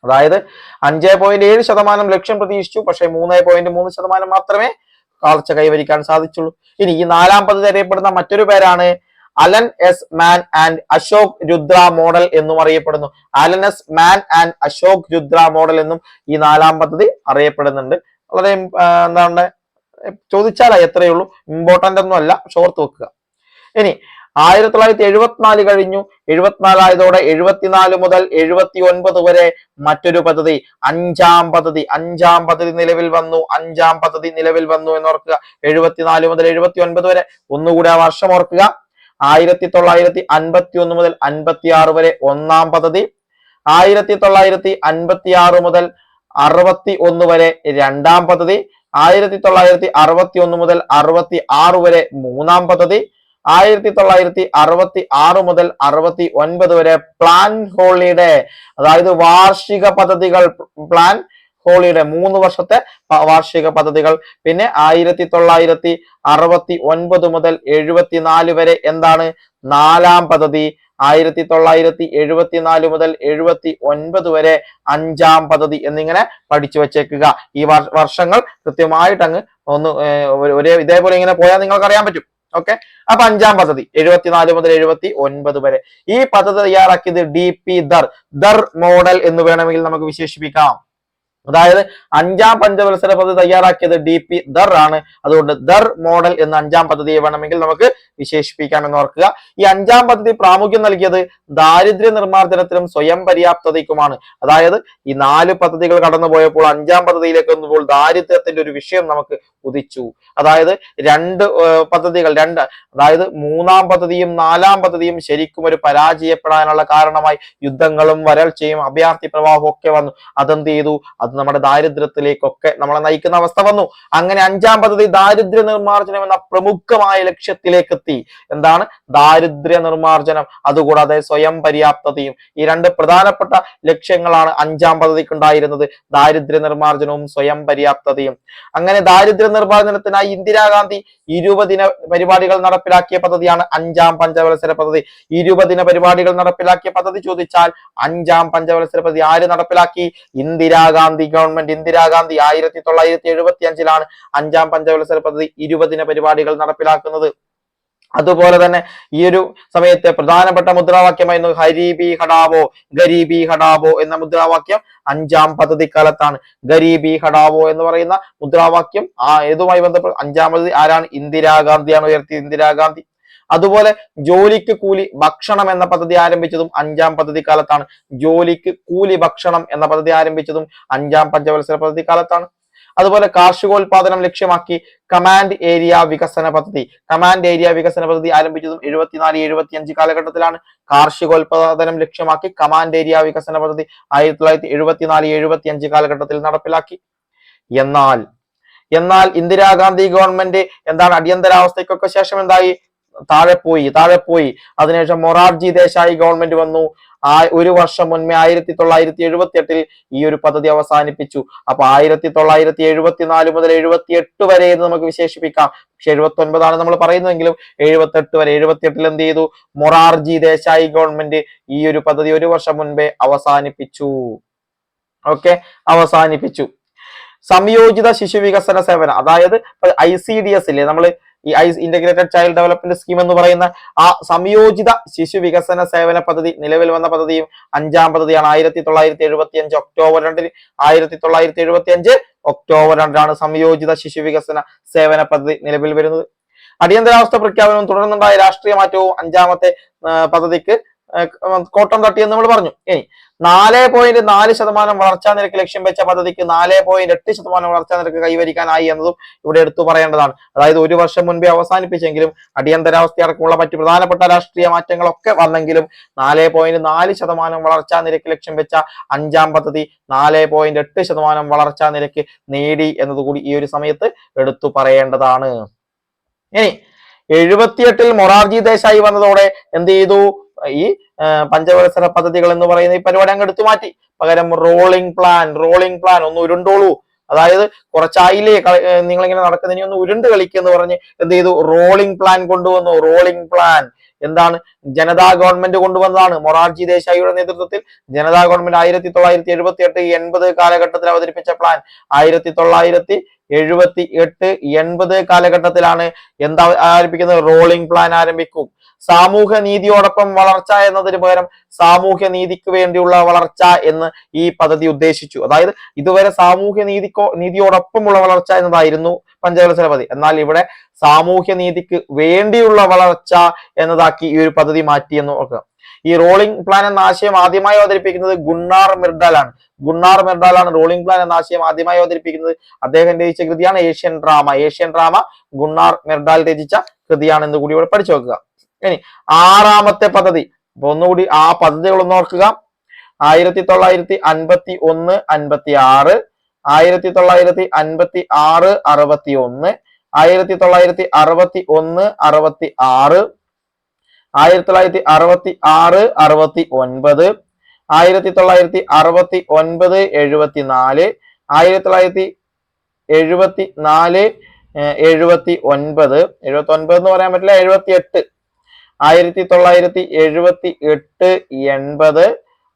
അതായത് അഞ്ച് പോയിന്റ് ഏഴ് ശതമാനം ലക്ഷ്യം പ്രതീക്ഷിച്ചു പക്ഷേ മൂന്ന് പോയിന്റ് മൂന്ന് ശതമാനം മാത്രമേ വളർച്ച കൈവരിക്കാൻ സാധിച്ചുള്ളൂ. ഇനി ഈ നാലാം പദ്ധതി അറിയപ്പെടുന്ന മറ്റൊരു പേരാണ് Alan S Manne and Ashok Rudra model എന്നും അറിയപ്പെടുന്നു. Alan S Manne and Ashok Rudra model എന്നും ഈ നാലാം പദ്ധതി അറിയപ്പെടുന്നുണ്ട്. വളരെ എന്താണ് ചോദിച്ചാലാ എത്രയേ ഉള്ളൂ ഇമ്പോർട്ടന്റ് ഒന്നും അല്ല. ഷോർത്ത് വെക്കുക. ഇനി ആയിരത്തി തൊള്ളായിരത്തി എഴുപത്തിനാല് കഴിഞ്ഞു. എഴുപത്തിനാലായതോടെ എഴുപത്തിനാല് മുതൽ എഴുപത്തി ഒൻപത് വരെ മറ്റൊരു പദ്ധതി അഞ്ചാം പദ്ധതി. അഞ്ചാം പദ്ധതി നിലവിൽ വന്നു. അഞ്ചാം പദ്ധതി നിലവിൽ വന്നു എന്ന് ഓർക്കുക. എഴുപത്തിനാല് മുതൽ എഴുപത്തി ഒൻപത് വരെ. ഒന്നുകൂടി ആ വർഷം ഓർക്കുക. ആയിരത്തി തൊള്ളായിരത്തി അൻപത്തി ഒന്ന് മുതൽ അൻപത്തി ആറ് വരെ ഒന്നാം പദ്ധതി ആയിരത്തി തൊള്ളായിരത്തി അൻപത്തി ആറ് മുതൽ അറുപത്തി ഒന്ന് വരെ രണ്ടാം പദ്ധതി ആയിരത്തി തൊള്ളായിരത്തി അറുപത്തി ഒന്ന് മുതൽ അറുപത്തി ആറ് വരെ മൂന്നാം പദ്ധതി ആയിരത്തി തൊള്ളായിരത്തി അറുപത്തി ആറ് മുതൽ അറുപത്തി ഒൻപത് വരെ പ്ലാൻ ഹോളിഡേ അതായത് വാർഷിക പദ്ധതികൾ പ്ലാൻ ഹോളിഡേ മൂന്ന് വർഷത്തെ വാർഷിക പദ്ധതികൾ. പിന്നെ ആയിരത്തി തൊള്ളായിരത്തി അറുപത്തി ഒൻപത് മുതൽ എഴുപത്തിനാല് വരെ എന്താണ്? നാലാം പദ്ധതി. ആയിരത്തി തൊള്ളായിരത്തി എഴുപത്തിനാല് മുതൽ എഴുപത്തി ഒൻപത് വരെ അഞ്ചാം പദ്ധതി എന്നിങ്ങനെ പഠിച്ചു വെച്ചേക്കുക. ഈ വർഷങ്ങൾ കൃത്യമായിട്ട് അങ്ങ് ഒന്ന് ഒരേ ഇതേപോലെ ഇങ്ങനെ പോയാൽ നിങ്ങൾക്ക് അറിയാൻ പറ്റും. ഓക്കെ? അപ്പൊ അഞ്ചാം പദ്ധതി എഴുപത്തിനാല് മുതൽ എഴുപത്തി ഒൻപത് വരെ. ഈ പദ്ധതി തയ്യാറാക്കിയത് D P Dhar Dhar model എന്ന് വേണമെങ്കിൽ നമുക്ക് വിശേഷിപ്പിക്കാം. അതായത് അഞ്ചാം പഞ്ചവത്സര പദ്ധതി തയ്യാറാക്കിയത് ഡി പി ദർ ആണ്. അതുകൊണ്ട് ദർ മോഡൽ എന്ന അഞ്ചാം പദ്ധതിയെ വേണമെങ്കിൽ നമുക്ക് വിശേഷിപ്പിക്കാം എന്ന് ഓർക്കുക. ഈ അഞ്ചാം പദ്ധതി പ്രാമുഖ്യം നൽകിയത് ദാരിദ്ര്യ നിർമ്മാർജനത്തിനും സ്വയം പര്യാപ്തതയ്ക്കുമാണ്. അതായത് ഈ നാല് പദ്ധതികൾ കടന്നുപോയപ്പോൾ അഞ്ചാം പദ്ധതിയിലേക്ക് വന്നപ്പോൾ ദാരിദ്ര്യത്തിന്റെ ഒരു വിഷയം നമുക്ക് ഉദിച്ചു. അതായത് രണ്ട് പദ്ധതികൾ രണ്ട് അതായത് മൂന്നാം പദ്ധതിയും നാലാം പദ്ധതിയും ശരിക്കും ഒരു പരാജയപ്പെടാനുള്ള കാരണമായി യുദ്ധങ്ങളും വരൾച്ചയും അഭയാർത്ഥി പ്രവാഹവും ഒക്കെ വന്നു. അതെന്ത് ചെയ്തു? അത് നമ്മുടെ ദാരിദ്ര്യത്തിലേക്കൊക്കെ നമ്മളെ നയിക്കുന്ന അവസ്ഥ വന്നു. അങ്ങനെ അഞ്ചാം പദ്ധതി ദാരിദ്ര്യ നിർമ്മാർജനം എന്ന പ്രമുഖമായ ലക്ഷ്യത്തിലേക്ക് എത്തി എന്താണ്? ദാരിദ്ര്യ നിർമ്മാർജനം. അതുകൂടാതെ സ്വയം പര്യാപ്തതയും ഈ രണ്ട് പ്രധാനപ്പെട്ട ലക്ഷ്യങ്ങളാണ് അഞ്ചാം പദ്ധതിക്ക് ഉണ്ടായിരുന്നത് ദാരിദ്ര്യ നിർമ്മാർജനവും സ്വയം പര്യാപ്തതയും. അങ്ങനെ ദാരിദ്ര്യ നിർമ്മാർജനത്തിനായി ഇന്ദിരാഗാന്ധി ഇരുപതിന പരിപാടികൾ നടപ്പിലാക്കിയ പദ്ധതിയാണ് അഞ്ചാം പഞ്ചവത്സര പദ്ധതി. ഇരുപതിന പരിപാടികൾ നടപ്പിലാക്കിയ പദ്ധതി ചോദിച്ചാൽ അഞ്ചാം പഞ്ചവത്സര പദ്ധതി ആര് നടപ്പിലാക്കി? ഇന്ദിരാഗാന്ധി ഗവൺമെന്റ് ഇന്ദിരാഗാന്ധി ആയിരത്തി തൊള്ളായിരത്തി എഴുപത്തി അഞ്ചിലാണ് അഞ്ചാം പഞ്ചവത്സര പദ്ധതി ഇരുപതിന പരിപാടികൾ നടപ്പിലാക്കുന്നത്. അതുപോലെ തന്നെ ഈ ഒരു സമയത്തെ പ്രധാനപ്പെട്ട മുദ്രാവാക്യമായിരുന്നു ഹരീബി ഹടാവോ ഗരീബി ഹടാവോ എന്ന മുദ്രാവാക്യം അഞ്ചാം പദ്ധതി കാലത്താണ് ഗരീബി ഹടാവോ എന്ന് പറയുന്ന മുദ്രാവാക്യം ആ ഏതുമായി ബന്ധപ്പെട്ട് അഞ്ചാം പദ്ധതി ആരാണ്? ഇന്ദിരാഗാന്ധിയാണ് ഉയർത്തിയത്. ഇന്ദിരാഗാന്ധി അതുപോലെ ജോലിക്ക് കൂലി ഭക്ഷണം എന്ന പദ്ധതി ആരംഭിച്ചതും അഞ്ചാം പദ്ധതി കാലത്താണ് ജോലിക്ക് കൂലി ഭക്ഷണം എന്ന പദ്ധതി ആരംഭിച്ചതും അഞ്ചാം പഞ്ചവത്സര പദ്ധതി കാലത്താണ് അതുപോലെ കാർഷികോൽപാദനം ലക്ഷ്യമാക്കി കമാൻഡ് ഏരിയ വികസന പദ്ധതി. കമാൻഡ് ഏരിയ വികസന പദ്ധതി ആരംഭിച്ചതും എഴുപത്തിനാല് എഴുപത്തിയഞ്ച് കാലഘട്ടത്തിലാണ്. കാർഷികോൽപാദനം ലക്ഷ്യമാക്കി കമാൻഡ് ഏരിയ വികസന പദ്ധതി ആയിരത്തി തൊള്ളായിരത്തി എഴുപത്തിനാല് എഴുപത്തിയഞ്ച് കാലഘട്ടത്തിൽ നടപ്പിലാക്കി. എന്നാൽ എന്നാൽ ഇന്ദിരാഗാന്ധി ഗവൺമെന്റ് എന്താണ് അടിയന്തരാവസ്ഥയ്ക്കൊക്കെ ശേഷം എന്തായി? താഴെ പോയി താഴെ പോയി. അതിനുശേഷം മൊറാർജി ദേശായി ഗവൺമെന്റ് വന്നു. ആ ഒരു വർഷം മുൻപേ ആയിരത്തി തൊള്ളായിരത്തി എഴുപത്തി എട്ടിൽ ഈ ഒരു പദ്ധതി അവസാനിപ്പിച്ചു. അപ്പൊ ആയിരത്തി തൊള്ളായിരത്തി എഴുപത്തിനാല് മുതൽ എഴുപത്തി എട്ട് വരെ എന്ന് നമുക്ക് വിശേഷിപ്പിക്കാം. പക്ഷെ എഴുപത്തി ഒൻപതാണ് നമ്മൾ പറയുന്നതെങ്കിലും എഴുപത്തി എട്ട് വരെ എഴുപത്തി എട്ടിൽ എന്ത് ചെയ്തു? മൊറാർജി ദേശായി ഗവൺമെന്റ് ഈ ഒരു പദ്ധതി ഒരു വർഷം മുൻപേ അവസാനിപ്പിച്ചു. ഓക്കെ? അവസാനിപ്പിച്ചു. സംയോജിത ശിശു വികസന സേവനം. അതായത് ഐ സി ഡി എസ് ഇല്ലേ? നമ്മൾ ഈ I integrated child development scheme എന്ന് പറയുന്ന ആ സംയോജിത ശിശു വികസന സേവന പദ്ധതി നിലവിൽ വന്ന പദ്ധതിയും അഞ്ചാം പദ്ധതിയാണ്. ആയിരത്തി തൊള്ളായിരത്തി എഴുപത്തി അഞ്ച് ഒക്ടോബർ രണ്ടിന് ആയിരത്തി തൊള്ളായിരത്തി എഴുപത്തി അഞ്ച് ഒക്ടോബർ രണ്ടാണ് സംയോജിത ശിശു വികസന സേവന പദ്ധതി നിലവിൽ വരുന്നത്. അടിയന്തരാവസ്ഥ പ്രഖ്യാപനവും തുടർന്നുണ്ടായ രാഷ്ട്രീയ മാറ്റവും അഞ്ചാമത്തെ പദ്ധതിക്ക് കോട്ടം തട്ടിയെന്ന് നമ്മൾ പറഞ്ഞു. ഇനി നാല് പോയിന്റ് നാല് ശതമാനം വളർച്ചാ നിരക്ക് ലക്ഷ്യം വെച്ച പദ്ധതിക്ക് നാല് പോയിന്റ് എട്ട് ശതമാനം വളർച്ചാ നിരക്ക് കൈവരിക്കാനായി എന്നതും ഇവിടെ എടുത്തു പറയേണ്ടതാണ്. അതായത് ഒരു വർഷം മുൻപേ അവസാനിപ്പിച്ചെങ്കിലും അടിയന്തരാവസ്ഥ അടക്കമുള്ള മറ്റ് പ്രധാനപ്പെട്ട രാഷ്ട്രീയ മാറ്റങ്ങളൊക്കെ വന്നെങ്കിലും നാല് പോയിന്റ് നാല് ശതമാനം വളർച്ചാ നിരക്ക് ലക്ഷ്യം വെച്ച അഞ്ചാം പദ്ധതി നാല് പോയിന്റ് എട്ട് ശതമാനം വളർച്ചാ നിരക്ക് നേടി എന്നതുകൂടി ഈ ഒരു സമയത്ത് എടുത്തു പറയേണ്ടതാണ്. ഇനി എഴുപത്തിയെട്ടിൽ മൊറാർജി ദേശായി വന്നതോടെ എന്ത് ചെയ്തു? ഈ പഞ്ചവത്സര പദ്ധതികൾ എന്ന് പറയുന്ന ഈ പരിപാടി അങ്ങ് എടുത്തു മാറ്റി. പകരം റോളിംഗ് പ്ലാൻ റോളിംഗ് പ്ലാൻ ഒന്ന് ഉരുണ്ടോളൂ. അതായത് കുറച്ചായില്ലേ നിങ്ങൾ ഇങ്ങനെ നടക്കുന്നതിനെ ഒന്ന് ഉരുണ്ട് കളിക്കുന്നു പറഞ്ഞ് എന്ത് ചെയ്തു? റോളിംഗ് പ്ലാൻ കൊണ്ടുവന്നു. റോളിംഗ് പ്ലാൻ എന്താണ്? ജനതാ ഗവൺമെന്റ് കൊണ്ടുവന്നതാണ്. മൊറാർജി ദേശായിയുടെ നേതൃത്വത്തിൽ ജനതാ ഗവൺമെന്റ് ആയിരത്തി തൊള്ളായിരത്തി എഴുപത്തി എട്ട് എൺപത് കാലഘട്ടത്തിൽ അവതരിപ്പിച്ച പ്ലാൻ ആയിരത്തി തൊള്ളായിരത്തി എഴുപത്തി എട്ട് എൺപത് കാലഘട്ടത്തിലാണ് എന്താ ആരംഭിക്കുന്നത്? റോളിംഗ് പ്ലാൻ ആരംഭിക്കും. സാമൂഹ്യ നീതിയോടൊപ്പം വളർച്ച എന്നതിന് പകരം സാമൂഹ്യ നീതിക്ക് വേണ്ടിയുള്ള വളർച്ച എന്ന് ഈ പദ്ധതി ഉദ്ദേശിച്ചു. അതായത് ഇതുവരെ സാമൂഹ്യ നീതിക്കോ നീതിയോടൊപ്പമുള്ള വളർച്ച എന്നതായിരുന്നു പഞ്ചവത്സര പദ്ധതി. എന്നാൽ ഇവിടെ സാമൂഹ്യ നീതിക്ക് വേണ്ടിയുള്ള വളർച്ച എന്നതാക്കി ഈ ഒരു പദ്ധതി മാറ്റിയെന്ന് ഓർക്കുക ഈ റോളിംഗ് പ്ലാൻ എന്ന ആശയം ആദ്യമായി അവതരിപ്പിക്കുന്നത് ഗുണ്ണാർ മിർഡാലാണ്. ഗുണ്ണാർ മിർഡാലാണ് റോളിംഗ് പ്ലാൻ എന്ന ആശയം ആദ്യമായി അവതരിപ്പിക്കുന്നത്. അദ്ദേഹം രചിച്ച കൃതിയാണ് Asian drama. Asian drama Gunnar Myrdal രചിച്ച കൃതിയാണ് എന്ന് കൂടി ഇവിടെ പഠിച്ചു വെക്കുക. ഇനി ആറാമത്തെ പദ്ധതി. അപ്പൊ ഒന്നുകൂടി ആ പദ്ധതികൾ ഒന്ന് ഓർക്കുക. ആയിരത്തി തൊള്ളായിരത്തി അൻപത്തി ഒന്ന് അൻപത്തി ആറ് ആയിരത്തി തൊള്ളായിരത്തി അൻപത്തി ആറ് അറുപത്തി ഒന്ന് ആയിരത്തി തൊള്ളായിരത്തി അറുപത്തി ഒന്ന് അറുപത്തി ആറ് ആയിരത്തി തൊള്ളായിരത്തി അറുപത്തി ആറ് അറുപത്തി ഒൻപത് ആയിരത്തി തൊള്ളായിരത്തി അറുപത്തി ഒൻപത് എഴുപത്തി നാല് ആയിരത്തി തൊള്ളായിരത്തി എഴുപത്തി നാല് എഴുപത്തി ഒൻപത് എഴുപത്തി ഒൻപത് എന്ന് പറയാൻ പറ്റില്ല എഴുപത്തി എട്ട് ആയിരത്തി തൊള്ളായിരത്തി എഴുപത്തി എട്ട് എൺപത്.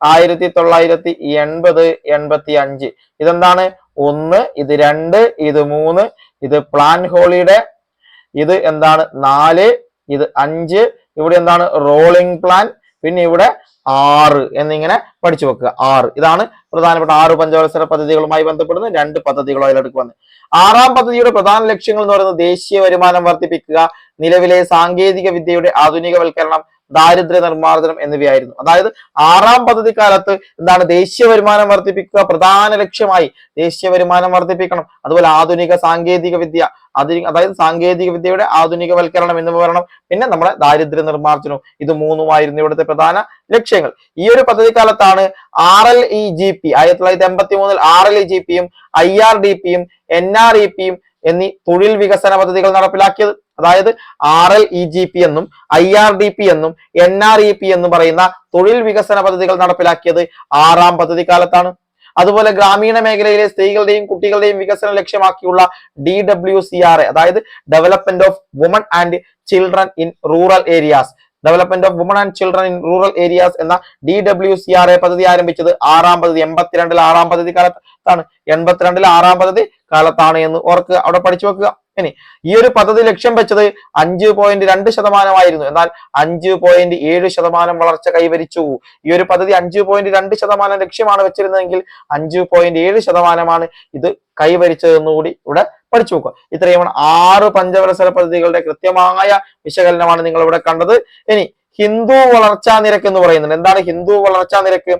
ആയിരത്തി തൊള്ളായിരത്തി എൺപത് എൺപത്തി അഞ്ച് ഇതെന്താണ്? ഒന്ന് ഇത് രണ്ട് ഇത് മൂന്ന് ഇത് പ്ലാൻ ഹോളിയുടെ ഇത് എന്താണ്? നാല് ഇത് അഞ്ച് ഇവിടെ എന്താണ്? റോളിംഗ് പ്ലാൻ പിന്നെ ഇവിടെ ആറ് എന്നിങ്ങനെ പഠിച്ചു വെക്കുക. ആറ്. ഇതാണ് പ്രധാനപ്പെട്ട ആറ് പഞ്ചവത്സര പദ്ധതികളുമായി ബന്ധപ്പെടുന്ന രണ്ട് പദ്ധതികളോ അതിലെടുക്ക് വന്നത് ആറാം പദ്ധതിയുടെ പ്രധാന ലക്ഷ്യങ്ങൾ എന്ന് പറയുന്നത് ദേശീയ വരുമാനം വർദ്ധിപ്പിക്കുക നിലവിലെ സാങ്കേതിക വിദ്യയുടെ ആധുനികവൽക്കരണം ദാരിദ്ര്യ നിർമ്മാർജനം എന്നിവയായിരുന്നു. അതായത് ആറാം പദ്ധതി കാലത്ത് എന്താണ് ദേശീയ വരുമാനം വർദ്ധിപ്പിക്കുക പ്രധാന ലക്ഷ്യമായി ദേശീയ വരുമാനം വർദ്ധിപ്പിക്കണം. അതുപോലെ ആധുനിക സാങ്കേതിക വിദ്യ അതായത് സാങ്കേതിക വിദ്യയുടെ ആധുനികവൽക്കരണം എന്ന് പറയണം. പിന്നെ നമ്മുടെ ദാരിദ്ര്യ നിർമ്മാർജനവും. ഇത് മൂന്നുമായിരുന്നു ഇവിടുത്തെ പ്രധാന ലക്ഷ്യങ്ങൾ. ഈ ഒരു പദ്ധതി കാലത്താണ് R L E G P ആയിരത്തി തൊള്ളായിരത്തി എൺപത്തി മൂന്നിൽ ആർ എൽ ഇ ജി പിയും ഐ ആർ ഡി പിയും എൻ ആർ ഇ പിയും എന്നീ തൊഴിൽ വികസന പദ്ധതികൾ നടപ്പിലാക്കിയത്. അതായത് R L E G P എന്നും ഐ ആർ ഡി പി എന്നും എൻ ആർ ഇ പി എന്നും പറയുന്ന തൊഴിൽ വികസന പദ്ധതികൾ നടപ്പിലാക്കിയത് ആറാം പദ്ധതി കാലത്താണ് അതുപോലെ ഗ്രാമീണ മേഖലയിലെ സ്ത്രീകളുടെയും കുട്ടികളുടെയും വികസനം ലക്ഷ്യമാക്കിയുള്ള D W C R A അതായത് development of women and children in rural areas development of women and children in rural areas എന്ന D W C R A പദ്ധതി ആരംഭിച്ചത് ആറാം പദ്ധതി എൺപത്തിരണ്ടിൽ ആറാം പദ്ധതി കാലത്താണ് എൺപത്തിരണ്ടിൽ ആറാം പദ്ധതി കാലത്താണ് എന്ന് ഓർക്ക് അവിടെ പഠിച്ചു വെക്കുക. ഇനി ഈ ഒരു പദ്ധതി ലക്ഷ്യം വെച്ചത് അഞ്ച് പോയിന്റ് രണ്ട് ശതമാനമായിരുന്നു. എന്നാൽ അഞ്ച് പോയിന്റ് ഏഴ് ശതമാനം വളർച്ച കൈവരിച്ചു. ഈ ഒരു പദ്ധതി അഞ്ച് പോയിന്റ് രണ്ട് ശതമാനം ലക്ഷ്യമാണ് വെച്ചിരുന്നതെങ്കിൽ അഞ്ച് പോയിന്റ് ഏഴ് ശതമാനമാണ് ഇത് കൈവരിച്ചതെന്നുകൂടി ഇവിടെ പഠിച്ചു നോക്കുക. ഇത്രയുമാണ് ആറ് പഞ്ചവത്സര പദ്ധതികളുടെ കൃത്യമായ വിശകലനമാണ് നിങ്ങൾ ഇവിടെ കണ്ടത്. ഇനി ഹിന്ദു വളർച്ചാ നിരക്ക് എന്ന് പറയുന്നുണ്ട്. എന്താണ് ഹിന്ദു വളർച്ചാ നിരക്ക്?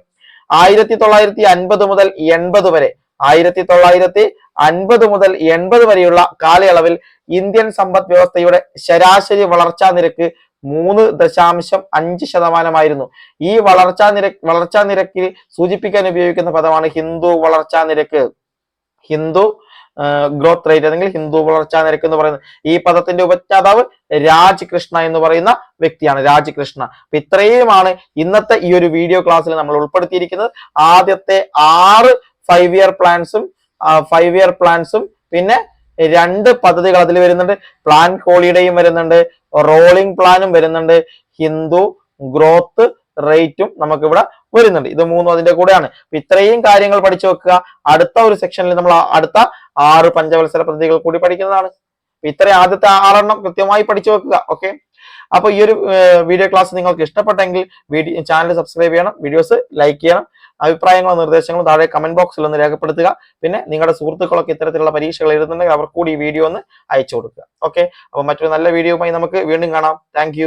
ആയിരത്തി തൊള്ളായിരത്തി അൻപത് മുതൽ എൺപത് വരെ. ആയിരത്തി തൊള്ളായിരത്തി അൻപത് മുതൽ എൺപത് വരെയുള്ള കാലയളവിൽ ഇന്ത്യൻ സമ്പദ് വ്യവസ്ഥയുടെ ശരാശരി വളർച്ചാ നിരക്ക് മൂന്ന് ദശാംശം അഞ്ച് ശതമാനമായിരുന്നു. ഈ വളർച്ചാ നിരക്ക് വളർച്ചാ നിരക്കിൽ സൂചിപ്പിക്കാൻ ഉപയോഗിക്കുന്ന പദമാണ് ഹിന്ദു വളർച്ചാ നിരക്ക്. ഹിന്ദു ഗ്രോത്ത് റേറ്റ് അല്ലെങ്കിൽ ഹിന്ദു വളർച്ചാ നിരക്ക് എന്ന് പറയുന്നത്. ഈ പദത്തിന്റെ ഉപജ്ഞാതാവ് രാജ് കൃഷ്ണ എന്ന് പറയുന്ന വ്യക്തിയാണ് രാജ് കൃഷ്ണ അപ്പൊ ഇത്രയുമാണ് ഇന്നത്തെ ഈ ഒരു വീഡിയോ ക്ലാസ്സിൽ നമ്മൾ ഉൾപ്പെടുത്തിയിരിക്കുന്നത്. ആദ്യത്തെ ആറ് ഫൈവ് ഇയർ പ്ലാൻസും ഫൈവ് ഇയർ പ്ലാൻസും പിന്നെ രണ്ട് പദ്ധതികൾ അതിൽ വരുന്നുണ്ട്. പ്ലാൻ ഹോളിഡേയും വരുന്നുണ്ട് റോളിംഗ് പ്ലാനും വരുന്നുണ്ട് ഹിന്ദു ഗ്രോത്ത് റേറ്റും നമുക്ക് ഇവിടെ വരുന്നുണ്ട്. ഇത് മൂന്നും അതിന്റെ കൂടെയാണ്. ഇത്രയും കാര്യങ്ങൾ പഠിച്ചു വെക്കുക. അടുത്ത ഒരു സെക്ഷനിൽ നമ്മൾ അടുത്ത ആറ് പഞ്ചവത്സര പദ്ധതികൾ കൂടി പഠിക്കുന്നതാണ്. ഇത്ര ആദ്യത്തെ ആറെണ്ണം കൃത്യമായി പഠിച്ചു വെക്കുക ഓക്കെ അപ്പൊ ഈ ഒരു വീഡിയോ ക്ലാസ് നിങ്ങൾക്ക് ഇഷ്ടപ്പെട്ടെങ്കിൽ വീഡിയോ ചാനൽ സബ്സ്ക്രൈബ് ചെയ്യണം വീഡിയോസ് ലൈക്ക് ചെയ്യണം. അഭിപ്രായങ്ങളോ നിർദ്ദേശങ്ങളും താഴെ കമന്റ് ബോക്സിൽ ഒന്ന് രേഖപ്പെടുത്തുക. പിന്നെ നിങ്ങളുടെ സുഹൃത്തുക്കളൊക്കെ ഇത്തരത്തിലുള്ള പരീക്ഷകൾ എഴുതുന്നുണ്ടെങ്കിൽ അവർക്കൂടി ഈ വീഡിയോ ഒന്ന് അയച്ചു കൊടുക്കുക. ഓക്കെ അപ്പോൾ മറ്റൊരു നല്ല വീഡിയോയുമായി നമുക്ക് വീണ്ടും കാണാം. താങ്ക്